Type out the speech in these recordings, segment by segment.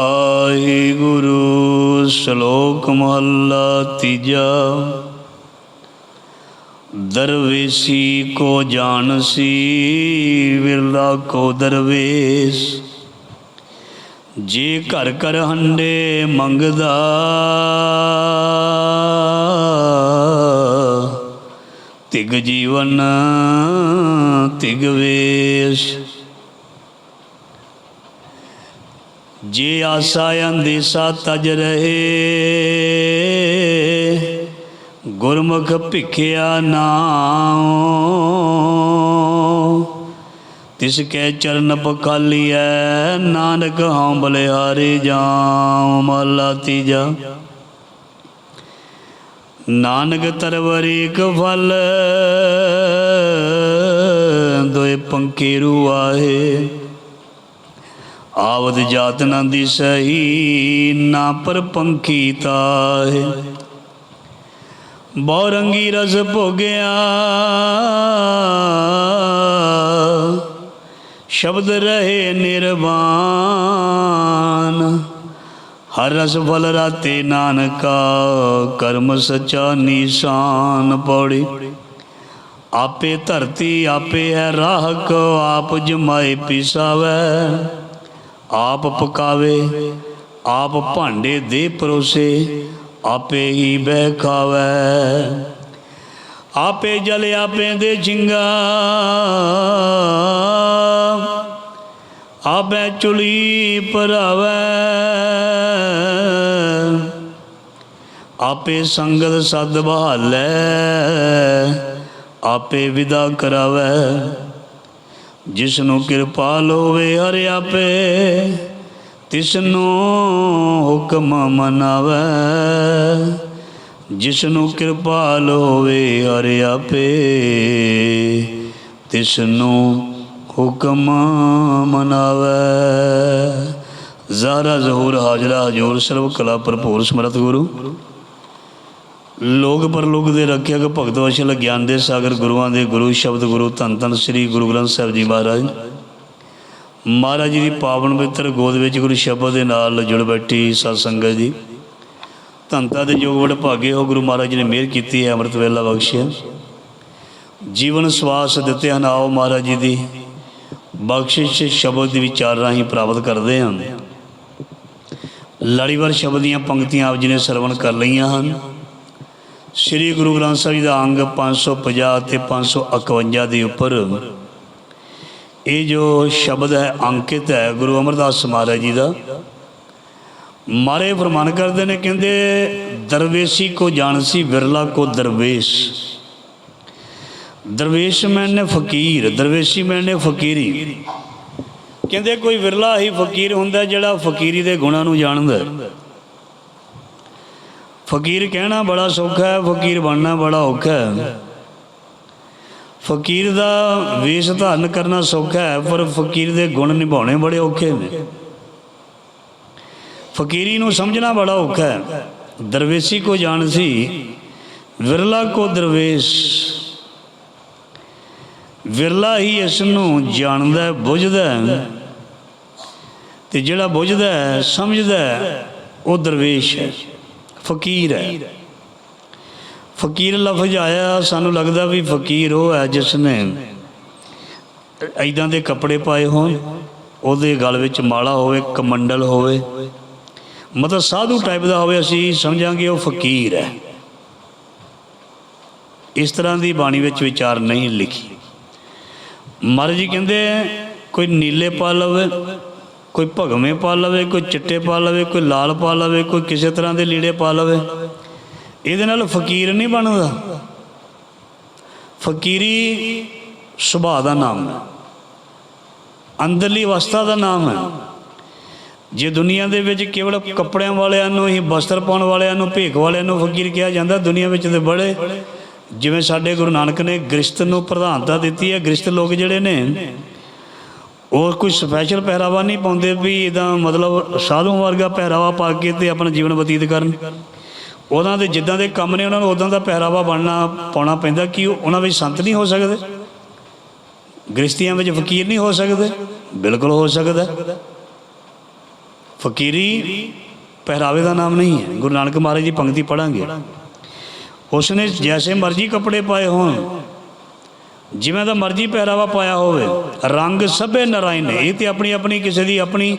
ਵਾਹਿਗੁਰੂ, ਸ਼ਲੋਕ ਮਹੱਲਾ ਤੀਜਾ। ਦਰਵੇਸੀ ਕੋ ਜਾਣਸੀ ਵਿਰਲਾ ਕੋ ਦਰਵੇਸ਼। ਜੇ ਘਰ ਘਰ ਹੰਡੇ ਮੰਗਦਾ, ਤਿਗ ਜੀਵਨ, ਤਿਗ ਵੇਸ਼। ਜੇ ਆਸਾ ਅੰਦੇਸਾ ਤਜ ਰਹੇ। ਗੁਰਮੁਖ ਭਿਖਿਆ ਨਾਮ ਤਿਸ ਕੈ ਚਰਨ ਪਖਾਲੀਐ ਨਾਨਕ ਹਉ ਬਲਿਹਾਰੇ ਜਾਉ ਮਹਲਾ ਤੀਜਾ। ਨਾਨਕ ਤਰਵਰੀ ਫਲ, ਦੋਏ ਪੰਖੀ ਆਏ ਆਵਦ ਜਾਤ ਨਾ ਦਿਸਹੀ ਨਾ ਪਰਪੰਖੀ ਤਾਹੇ। ਬੌਰੰਗੀ ਰਸ ਭੋਗਿਆ, ਸ਼ਬਦ ਰਹੇ ਨਿਰਵਾਨ ਹਰ ਰਸ ਫਲ ਰਾਤੇ ਨਾਨਕਾ, ਕਰਮ ਸਚਾ ਨਿਸ਼ਾਨ ਪੌੜੀ। ਆਪੇ ਧਰਤੀ ਆਪੇ ਹੈ ਰਾਹਕ, ਆਪ ਜਮਾਏ ਪਿਸਾਵੈ। ਆਪ ਪਕਾਵੇ, ਆਪ ਭਾਂਡੇ ਦੇ ਪਰੋਸੇ, ਆਪੇ ਹੀ ਬਹਿ ਖਾਵੈ। ਆਪੇ ਜਲ ਆਪੇ ਦੇ ਝਿੰਗਾ ਆਪੇ ਚੁਲੀ ਪਰਾਵੈ ਆਪੇ ਸੰਗਤ ਸਦ ਬਹਾਲੈ, ਆਪੇ ਵਿਦਾ ਕਰਾਵੈ। ਜਿਸ ਨੂੰ ਕਿਰਪਾਲ ਹੋਵੇ ਹਰਿ ਆਪੇ ਤਿਸ ਨੂੰ ਹੁਕਮ ਮਨਾਵੇ। ਜਿਸ ਨੂੰ ਕਿਰਪਾਲ ਹੋਵੇ ਹਰਿ ਆਪੇ ਤਿਸ ਨੂੰ ਹੁਕਮ ਮਨਾਵੇ। ਜ਼ਾਰਾ ਜ਼ਹੂਰ ਹਾਜ਼ਰਾ, ਹਜੂਰ ਸਰਬ ਕਲਾ ਭਰਪੂਰ ਸਮਰਤ ਗੁਰੂ। ਲੋਕ ਪਰਲੋਕ ਦੇ ਰੱਖਿਅਕ ਭਗਤ ਵਸ਼ਲ ਗਿਆਨ ਦੇ ਸਾਗਰ ਗੁਰੂਆਂ ਦੇ ਗੁਰੂ ਸ਼ਬਦ ਗੁਰੂ ਧੰਨ ਧੰਨ ਸ੍ਰੀ ਗੁਰੂ ਗ੍ਰੰਥ ਸਾਹਿਬ ਜੀ ਮਹਾਰਾਜ। ਮਹਾਰਾਜ ਜੀ ਦੀ ਪਾਵਨ ਪਵਿੱਤਰ ਗੋਦ ਵਿੱਚ ਗੁਰੂ ਸ਼ਬਦ ਦੇ ਨਾਲ ਜੁੜ ਬੈਠੀ ਸਤ ਸੰਗਤ ਜੀ। ਧੰਤਾ ਦੇ ਯੋਗ ਵਡ ਭਾਗੇ ਹੋ ਗੁਰੂ ਮਹਾਰਾਜ ਜੀ ਨੇ ਮਿਹਰ ਕੀਤੀ ਹੈ, ਅੰਮ੍ਰਿਤ ਵੇਲਾ ਬਖਸ਼ਿਆ। ਜੀਵਨ ਸਵਾਸ ਦਿੱਤੇ ਹਨ ਆਓ ਮਹਾਰਾਜ ਜੀ ਦੀ। ਬਖਸ਼ਿਸ਼ ਸ਼ਬਦ ਦੇ ਵਿਚਾਰ ਰਾਹੀਂ ਪ੍ਰਾਪਤ ਕਰਦੇ ਹਾਂ ਲੜੀਵਾਰ ਸ਼ਬਦ ਦੀਆਂ ਪੰਕਤੀਆਂ ਆਪ ਜੀ ਨੇ ਸਰਵਣ ਕਰ ਲਈਆਂ ਹਨ। ਸ੍ਰੀ ਗੁਰੂ ਗ੍ਰੰਥ ਸਾਹਿਬ ਜੀ ਦਾ ਅੰਗ 550 ਤੇ 551 ਦੇ ਉੱਪਰ ਇਹ ਜੋ ਸ਼ਬਦ ਹੈ, ਅੰਕਿਤ ਹੈ ਗੁਰੂ ਅਮਰਦਾਸ ਮਹਾਰਾਜ ਜੀ ਦਾ, ਮਾਰੇ ਫਰਮਾਨ ਕਰਦੇ ਨੇ, ਕਹਿੰਦੇ, ਦਰਵੇਸ਼ੀ ਕੋ ਜਾਣਸੀ, ਵਿਰਲਾ ਕੋ ਦਰਵੇਸ਼। ਦਰਵੇਸ਼ ਮੈਨੇ ਫਕੀਰ, ਦਰਵੇਸ਼ੀ ਮੈਨੇ ਫਕੀਰੀ। ਕਹਿੰਦੇ, ਕੋਈ ਵਿਰਲਾ ਹੀ ਫਕੀਰ ਹੁੰਦਾ ਜਿਹੜਾ ਫਕੀਰੀ ਦੇ ਗੁਣਾਂ ਨੂੰ ਜਾਣਦਾ ਹੈ। ਫਕੀਰ ਕਹਿਣਾ ਬੜਾ ਸੌਖਾ ਹੈ ਫਕੀਰ ਬਣਨਾ ਬੜਾ ਔਖਾ ਹੈ। ਫਕੀਰ ਦਾ ਵੇਸ਼ ਧਾਰਨ ਕਰਨਾ ਸੌਖਾ ਹੈ ਪਰ ਫਕੀਰ ਦੇ ਗੁਣ ਨਿਭਾਉਣੇ ਬੜੇ ਔਖੇ ਨੇ। ਫਕੀਰੀ ਨੂੰ ਸਮਝਣਾ ਬੜਾ ਔਖਾ ਹੈ। ਦਰਵੇਸ਼ੀ ਕੋ ਜਾਣ ਸੀ ਵਿਰਲਾ ਕੋ ਦਰਵੇਸ਼। ਵਿਰਲਾ ਹੀ ਇਸ ਨੂੰ ਜਾਣਦਾ ਹੈ, ਬੁੱਝਦਾ ਤੇ ਜਿਹੜਾ ਬੁੱਝਦਾ ਸਮਝਦਾ ਉਹ ਦਰਵੇਸ਼ ਹੈ। ਫਕੀਰ ਹੈ। ਫਕੀਰ ਲਫ਼ਜ਼ ਆਇਆ, ਸਾਨੂੰ ਲੱਗਦਾ ਵੀ ਫਕੀਰ ਉਹ ਹੈ ਜਿਸ ਨੇ ਐਦਾਂ ਦੇ ਕੱਪੜੇ ਪਾਏ ਹੋਣ, ਉਹਦੇ ਗਲ ਵਿੱਚ ਮਾਲਾ ਹੋਵੇ, ਕਮੰਡਲ ਹੋਵੇ। ਮਤਲਬ ਸਾਧੂ ਟਾਈਪ ਦਾ ਹੋਵੇ, ਅਸੀਂ ਸਮਝਾਂਗੇ ਉਹ ਫਕੀਰ ਹੈ। ਇਸ ਤਰ੍ਹਾਂ ਦੀ ਬਾਣੀ ਵਿੱਚ ਵਿਚਾਰ ਨਹੀਂ ਲਿਖੀ। ਮਹਾਰਾਜ ਜੀ ਕਹਿੰਦੇ, ਕੋਈ ਨੀਲੇ ਪਾ ਲਵੇ ਕੋਈ ਭਗਵੇਂ ਪਾ ਲਵੇ, ਕੋਈ ਚਿੱਟੇ ਪਾ ਲਵੇ, ਕੋਈ ਲਾਲ ਪਾ ਲਵੇ, ਕੋਈ ਕਿਸੇ ਤਰ੍ਹਾਂ ਦੇ ਲੀੜੇ ਪਾ ਲਵੇ। ਇਹਦੇ ਨਾਲ ਫਕੀਰ ਨਹੀਂ ਬਣਦਾ। ਫਕੀਰੀ ਸੁਭਾਅ ਦਾ ਨਾਮ ਹੈ। ਅੰਦਰਲੀ ਅਵਸਥਾ ਦਾ ਨਾਮ ਹੈ। ਜੇ ਦੁਨੀਆ ਦੇ ਵਿੱਚ ਕੇਵਲ ਕੱਪੜਿਆਂ ਵਾਲਿਆਂ ਨੂੰ ਹੀ ਵਸਤਰ ਪਾਉਣ ਵਾਲਿਆਂ ਨੂੰ, ਭੇਖ ਵਾਲਿਆਂ ਨੂੰ ਫਕੀਰ ਕਿਹਾ ਜਾਂਦਾ, ਦੁਨੀਆ ਵਿੱਚ ਤੇ ਬੜੇ। ਜਿਵੇਂ ਸਾਡੇ ਗੁਰੂ ਨਾਨਕ ਨੇ ਗ੍ਰਸਤ ਨੂੰ ਪ੍ਰਧਾਨਤਾ ਦਿੱਤੀ ਹੈ ਗ੍ਰਸਤ ਲੋਕ ਜਿਹੜੇ ਨੇ ਉਹ ਕੋਈ ਸਪੈਸ਼ਲ ਪਹਿਰਾਵਾ ਨਹੀਂ ਪਾਉਂਦੇ ਵੀ ਇਹਦਾ ਮਤਲਬ ਸਾਧੂ ਵਰਗਾ ਪਹਿਰਾਵਾ ਪਾ ਕੇ ਤੇ ਆਪਣਾ ਜੀਵਨ ਬਤੀਤ ਕਰਨ? ਉਹਨਾਂ ਦੇ ਜਿੱਦਾਂ ਦੇ ਕੰਮ ਨੇ, ਉਹਨਾਂ ਨੂੰ ਉਦਾਂ ਦਾ ਪਹਿਰਾਵਾ ਬਣਨਾ ਪਾਉਣਾ ਪੈਂਦਾ ਕਿ ਉਹਨਾਂ ਵਿੱਚ ਸੰਤ ਨਹੀਂ ਹੋ ਸਕਦੇ? ਗ੍ਰਸਤੀਆਂ ਵਿੱਚ ਫਕੀਰ ਨਹੀਂ ਹੋ ਸਕਦੇ? ਬਿਲਕੁਲ ਹੋ ਸਕਦਾ। ਫਕੀਰੀ ਪਹਿਰਾਵੇ ਦਾ ਨਾਮ ਨਹੀਂ ਹੈ। ਗੁਰੂ ਨਾਨਕ ਮਹਾਰਾਜ ਦੀ ਪੰਕਤੀ ਪੜਾਂਗੇ ਉਸਨੇ ਜੈਸੇ ਮਰਜ਼ੀ ਕੱਪੜੇ ਪਾਏ ਹੋਣ ਜਿਵੇਂ ਦਾ ਮਰਜ਼ੀ ਪਹਿਰਾਵਾ ਪਾਇਆ ਹੋਵੇ, ਰੰਗ ਸਭੇ ਨਰਾਇਣ ਨੇ। ਇਹ ਤੇ ਆਪਣੀ ਆਪਣੀ ਕਿਸੇ ਦੀ ਆਪਣੀ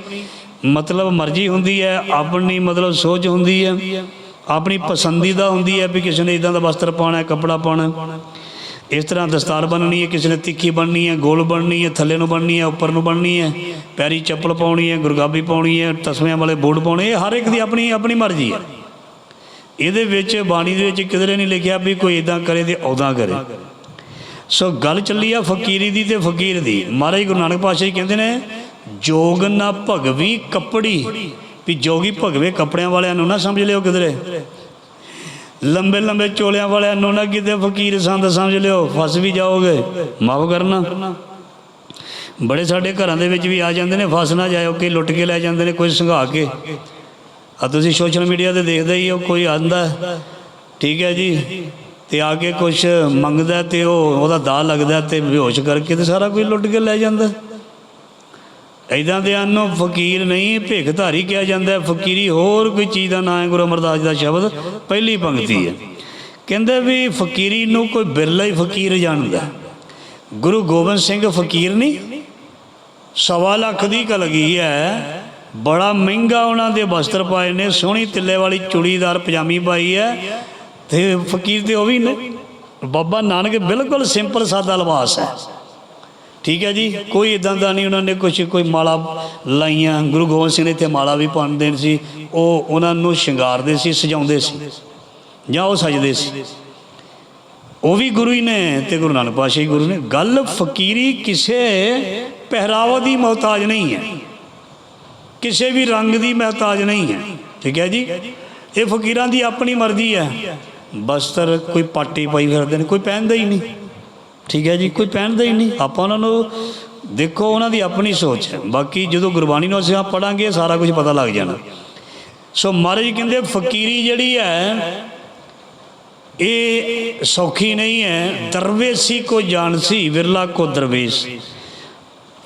ਮਤਲਬ ਮਰਜ਼ੀ ਹੁੰਦੀ ਹੈ, ਆਪਣੀ ਮਤਲਬ ਸੋਚ ਹੁੰਦੀ ਹੈ, ਆਪਣੀ ਪਸੰਦੀਦਾ ਹੁੰਦੀ ਹੈ ਵੀ ਕਿਸੇ ਨੇ ਇਦਾਂ ਦਾ ਵਸਤਰ ਪਾਉਣਾ ਹੈ, ਕੱਪੜਾ ਪਾਉਣਾ ਇਸ ਤਰ੍ਹਾਂ ਦਸਤਾਰ ਬੰਨਣੀ ਹੈ, ਕਿਸੇ ਨੇ ਤਿੱਖੀ ਬੰਨਣੀ ਹੈ, ਗੋਲ ਬੰਨਣੀ ਹੈ, ਥੱਲੇ ਨੂੰ ਬੰਨਣੀ ਹੈ, ਉੱਪਰ ਨੂੰ ਬੰਨਣੀ ਹੈ, ਪੈਰੀ ਚੱਪਲ ਪਾਉਣੀ ਹੈ, ਗੁਰਗਾਬੀ ਪਾਉਣੀ ਹੈ ਤਸਮਿਆਂ ਵਾਲੇ ਬੂਟ ਪਾਉਣੇ ਇਹ ਹਰ ਇੱਕ ਦੀ ਆਪਣੀ ਆਪਣੀ ਮਰਜ਼ੀ ਹੈ। ਇਹਦੇ ਵਿੱਚ ਬਾਣੀ ਦੇ ਵਿੱਚ ਕਿਧਰੇ ਨਹੀਂ ਲਿਖਿਆ ਵੀ ਕੋਈ ਇਦਾਂ ਕਰੇ ਤੇ ਉਦਾਂ ਕਰੇ। ਸੋ ਗੱਲ ਚੱਲੀ ਆ ਫਕੀਰੀ ਦੀ ਤੇ ਫਕੀਰ ਦੀ। ਮਹਾਰਾਜ ਗੁਰੂ ਨਾਨਕ ਪਾਤਸ਼ਾਹ ਜੀ ਕਹਿੰਦੇ ਨੇ, ਜੋਗ ਨਾ ਭਗਵੀ ਕੱਪੜੀ। ਵੀ ਜੋਗੀ ਭਗਵੇ ਕੱਪੜਿਆਂ ਵਾਲਿਆਂ ਨੂੰ ਨਾ ਸਮਝ ਲਿਓ ਕਿਧਰੇ। ਲੰਬੇ ਲੰਬੇ ਚੋਲਿਆਂ ਵਾਲਿਆਂ ਨੂੰ ਨਾ ਕਿਤੇ ਫਕੀਰ ਸੰਦ ਸਮਝ ਲਿਓ। ਫਸ ਵੀ ਜਾਓਗੇ। ਮਾਫ ਕਰਨਾ। ਬੜੇ ਸਾਡੇ ਘਰਾਂ ਦੇ ਵਿੱਚ ਵੀ ਆ ਜਾਂਦੇ ਨੇ, ਫਸ ਨਾ ਜਾਇਓ ਕਿ ਲੁੱਟ ਕੇ ਲੈ ਜਾਂਦੇ ਨੇ ਕੋਈ ਸੰਘਾ ਕੇ। ਆ ਤੁਸੀਂ ਸੋਸ਼ਲ ਮੀਡੀਆ ਤੇ ਦੇਖਦੇ ਹੀ ਹੋ, ਕੋਈ ਆਂਦਾ। ਠੀਕ ਹੈ ਜੀ। ਤੇ ਆ ਕੇ ਕੁਝ ਮੰਗਦਾ ਤੇ ਉਹ, ਉਹਦਾ ਦਾ ਲੱਗਦਾ ਤੇ ਬੇਹੋਸ਼ ਕਰਕੇ ਤੇ ਸਾਰਾ ਕੁਝ ਲੁੱਟ ਕੇ ਲੈ ਜਾਂਦਾ। ਐਦਾਂ ਦੇ ਨੂੰ ਫਕੀਰ ਨਹੀਂ, ਭਿਖਧਾਰੀ ਕਿਹਾ ਜਾਂਦਾ ਫਕੀਰੀ ਹੋਰ ਕੋਈ ਚੀਜ਼ ਦਾ ਨਾਂ ਹੈ, ਗੁਰੂ ਅਮਰਦਾਸ ਦਾ ਸ਼ਬਦ ਪਹਿਲੀ ਪੰਕਤੀ ਹੈ। ਕਹਿੰਦੇ ਵੀ ਫਕੀਰੀ ਨੂੰ ਕੋਈ ਬਿਰਲਾ ਹੀ ਫਕੀਰ ਜਾਣਦਾ। ਗੁਰੂ ਗੋਬਿੰਦ ਸਿੰਘ ਫਕੀਰ ਨਹੀਂ ਸਵਾ ਲੱਖ ਦੀ ਕਲਗੀ ਹੈ। ਬੜਾ ਮਹਿੰਗਾ ਉਹਨਾਂ ਦੇ ਵਸਤਰ ਪਾਏ ਨੇ, ਸੋਹਣੀ ਤਿੱਲੇ ਵਾਲੀ ਚੂੜੀਦਾਰ ਪਜਾਮੀ ਪਾਈ ਹੈ। ਤੇ ਫਕੀਰ ਤੇ ਉਹ ਵੀ ਨੇ। ਬਾਬਾ ਨਾਨਕ ਬਿਲਕੁਲ ਸਿੰਪਲ ਸਾਦਾ ਲਿਬਾਸ ਹੈ। ਠੀਕ ਹੈ ਜੀ? ਕੋਈ ਇਦਾਂ ਦਾ ਨਹੀਂ, ਉਹਨਾਂ ਨੇ ਕੁਝ ਕੋਈ ਮਾਲਾ ਲਾਈਆਂ। ਗੁਰੂ ਗੋਬਿੰਦ ਸਿੰਘ ਨੇ ਇੱਥੇ ਮਾਲਾ ਵੀ ਪਾਉਂਦੇ ਸੀ। ਉਹ ਉਹਨਾਂ ਨੂੰ ਸ਼ਿੰਗਾਰਦੇ ਸੀ, ਸਜਾਉਂਦੇ ਸੀ ਜਾਂ ਉਹ ਸਜਦੇ ਸੀ। ਉਹ ਵੀ ਗੁਰੂ ਹੀ ਨੇ ਤੇ ਗੁਰੂ ਨਾਨਕ ਪਾਤਸ਼ਾਹ ਹੀ ਗੁਰੂ ਨੇ। ਗੱਲ ਫਕੀਰੀ ਕਿਸੇ ਪਹਿਰਾਵਾ ਦੀ ਮੁਹਤਾਜ ਨਹੀਂ ਹੈ। ਕਿਸੇ ਵੀ ਰੰਗ ਦੀ ਮੁਹਤਾਜ ਨਹੀਂ ਹੈ। ਠੀਕ ਹੈ ਜੀ? ਇਹ ਫਕੀਰਾਂ ਦੀ ਆਪਣੀ ਮਰਜ਼ੀ ਹੈ। ਬਸਤਰ ਕੋਈ ਪਾਟੀ ਪਾਈ ਫਿਰਦੇ ਨੇ, ਕੋਈ ਪਹਿਨਦਾ ਹੀ ਨਹੀਂ। ਠੀਕ ਹੈ ਜੀ, ਕੋਈ ਪਹਿਨਦਾ ਹੀ ਨਹੀਂ। ਆਪਾਂ ਉਹਨਾਂ ਨੂੰ ਦੇਖੋ, ਉਹਨਾਂ ਦੀ ਆਪਣੀ ਸੋਚ ਹੈ। ਬਾਕੀ ਜਦੋਂ ਗੁਰਬਾਣੀ ਨੂੰ ਅਸੀਂ ਪੜਾਂਗੇ ਸਾਰਾ ਕੁਝ ਪਤਾ ਲੱਗ ਜਾਣਾ। ਸੋ ਮਹਾਰਾਜ ਕਹਿੰਦੇ, ਫਕੀਰੀ ਜਿਹੜੀ ਹੈ, ਇਹ ਸੌਖੀ ਨਹੀਂ ਹੈ। ਦਰਵੇਸੀ ਕੋ ਜਾਣਸੀ, ਵਿਰਲਾ ਕੋ ਦਰਵੇਸ਼।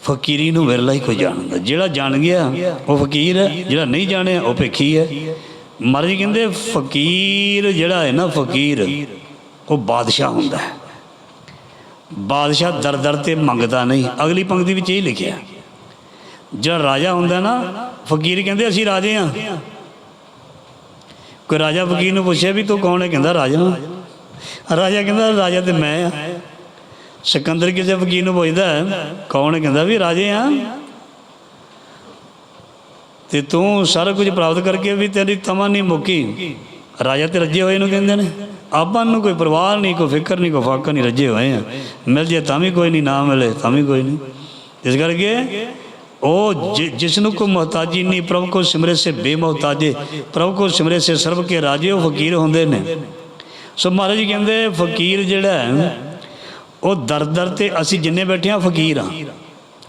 ਫਕੀਰੀ ਨੂੰ ਵਿਰਲਾ ਹੀ ਕੋਈ ਜਾਣਦਾ। ਜਿਹੜਾ ਜਾਣ ਗਿਆ, ਉਹ ਫਕੀਰ ਹੈ। ਜਿਹੜਾ ਨਹੀਂ ਜਾਣਿਆ, ਉਹ ਭੇਖੀ ਹੈ। ਮਹਾਰਾਜ ਕਹਿੰਦੇ, ਫਕੀਰ ਜਿਹੜਾ ਹੈ ਨਾ ਫਕੀਰ, ਉਹ ਬਾਦਸ਼ਾਹ ਹੁੰਦਾ ਹੈ। ਬਾਦਸ਼ਾਹ ਦਰ ਦਰ ਤੇ ਮੰਗਦਾ ਨਹੀਂ। ਅਗਲੀ ਪੰਕਤੀ ਵਿੱਚ ਇਹ ਲਿਖਿਆ ਜਿਹੜਾ ਰਾਜਾ ਹੁੰਦਾ ਨਾ, ਫਕੀਰ ਕਹਿੰਦੇ, ਅਸੀਂ ਰਾਜੇ ਹਾਂ। ਕੋਈ ਰਾਜਾ ਫਕੀਰ ਨੂੰ ਪੁੱਛਿਆ ਵੀ, ਤੂੰ ਕੌਣ ਹੈ? ਕਹਿੰਦਾ, ਰਾਜਾ ਰਾਜਾ ਕਹਿੰਦਾ, ਰਾਜਾ ਤੇ ਮੈਂ ਆ ਸਿਕੰਦਰ ਕਿਸੇ ਫਕੀਰ ਨੂੰ ਪੁੱਛਦਾ ਕੌਣ ਹੈ? ਕਹਿੰਦਾ, ਵੀ ਰਾਜੇ ਆ ਤੇ ਤੂੰ ਸਾਰਾ ਕੁਝ ਪ੍ਰਾਪਤ ਕਰਕੇ ਵੀ ਤੇਰੀ ਤਮਾ ਨਹੀਂ ਮੁੱਕੀ। ਰਾਜਾ ਤੇ ਰੱਜੇ ਹੋਏ ਨੂੰ ਕਹਿੰਦੇ ਨੇ, ਆਪਾਂ ਨੂੰ ਕੋਈ ਪਰਵਾਹ ਨਹੀਂ, ਕੋਈ ਫਿਕਰ ਨਹੀਂ, ਕੋਈ ਫਾਕਰ ਨਹੀਂ, ਰੱਜੇ ਹੋਏ ਆ। ਮਿਲ ਜੇ ਤਾਂ ਵੀ ਕੋਈ ਨਹੀਂ, ਨਾ ਮਿਲੇ ਤਾਂ ਵੀ ਕੋਈ ਨਹੀਂ। ਇਸ ਕਰਕੇ ਉਹ ਜਿ- ਜਿਸ ਨੂੰ ਕੋ ਮੁਹਤਾਜੀ ਨਹੀਂ, ਪ੍ਰਭੂ ਕੋ ਸਿਮਰੇ ਸੇ ਬੇਮੁਹਤਾਜੇ, ਪ੍ਰਭੂ ਕੋ ਸਿਮਰੇ ਸੇ ਸਰਬ ਕੇ ਰਾਜੇ, ਉਹ ਫਕੀਰ ਹੁੰਦੇ ਨੇ। ਸੋ ਮਹਾਰਾਜ ਜੀ ਕਹਿੰਦੇ, ਫਕੀਰ ਜਿਹੜਾ ਉਹ ਦਰ ਦਰ ਤੇ ਅਸੀਂ ਜਿੰਨੇ ਬੈਠੇ ਆ ਫਕੀਰ ਆ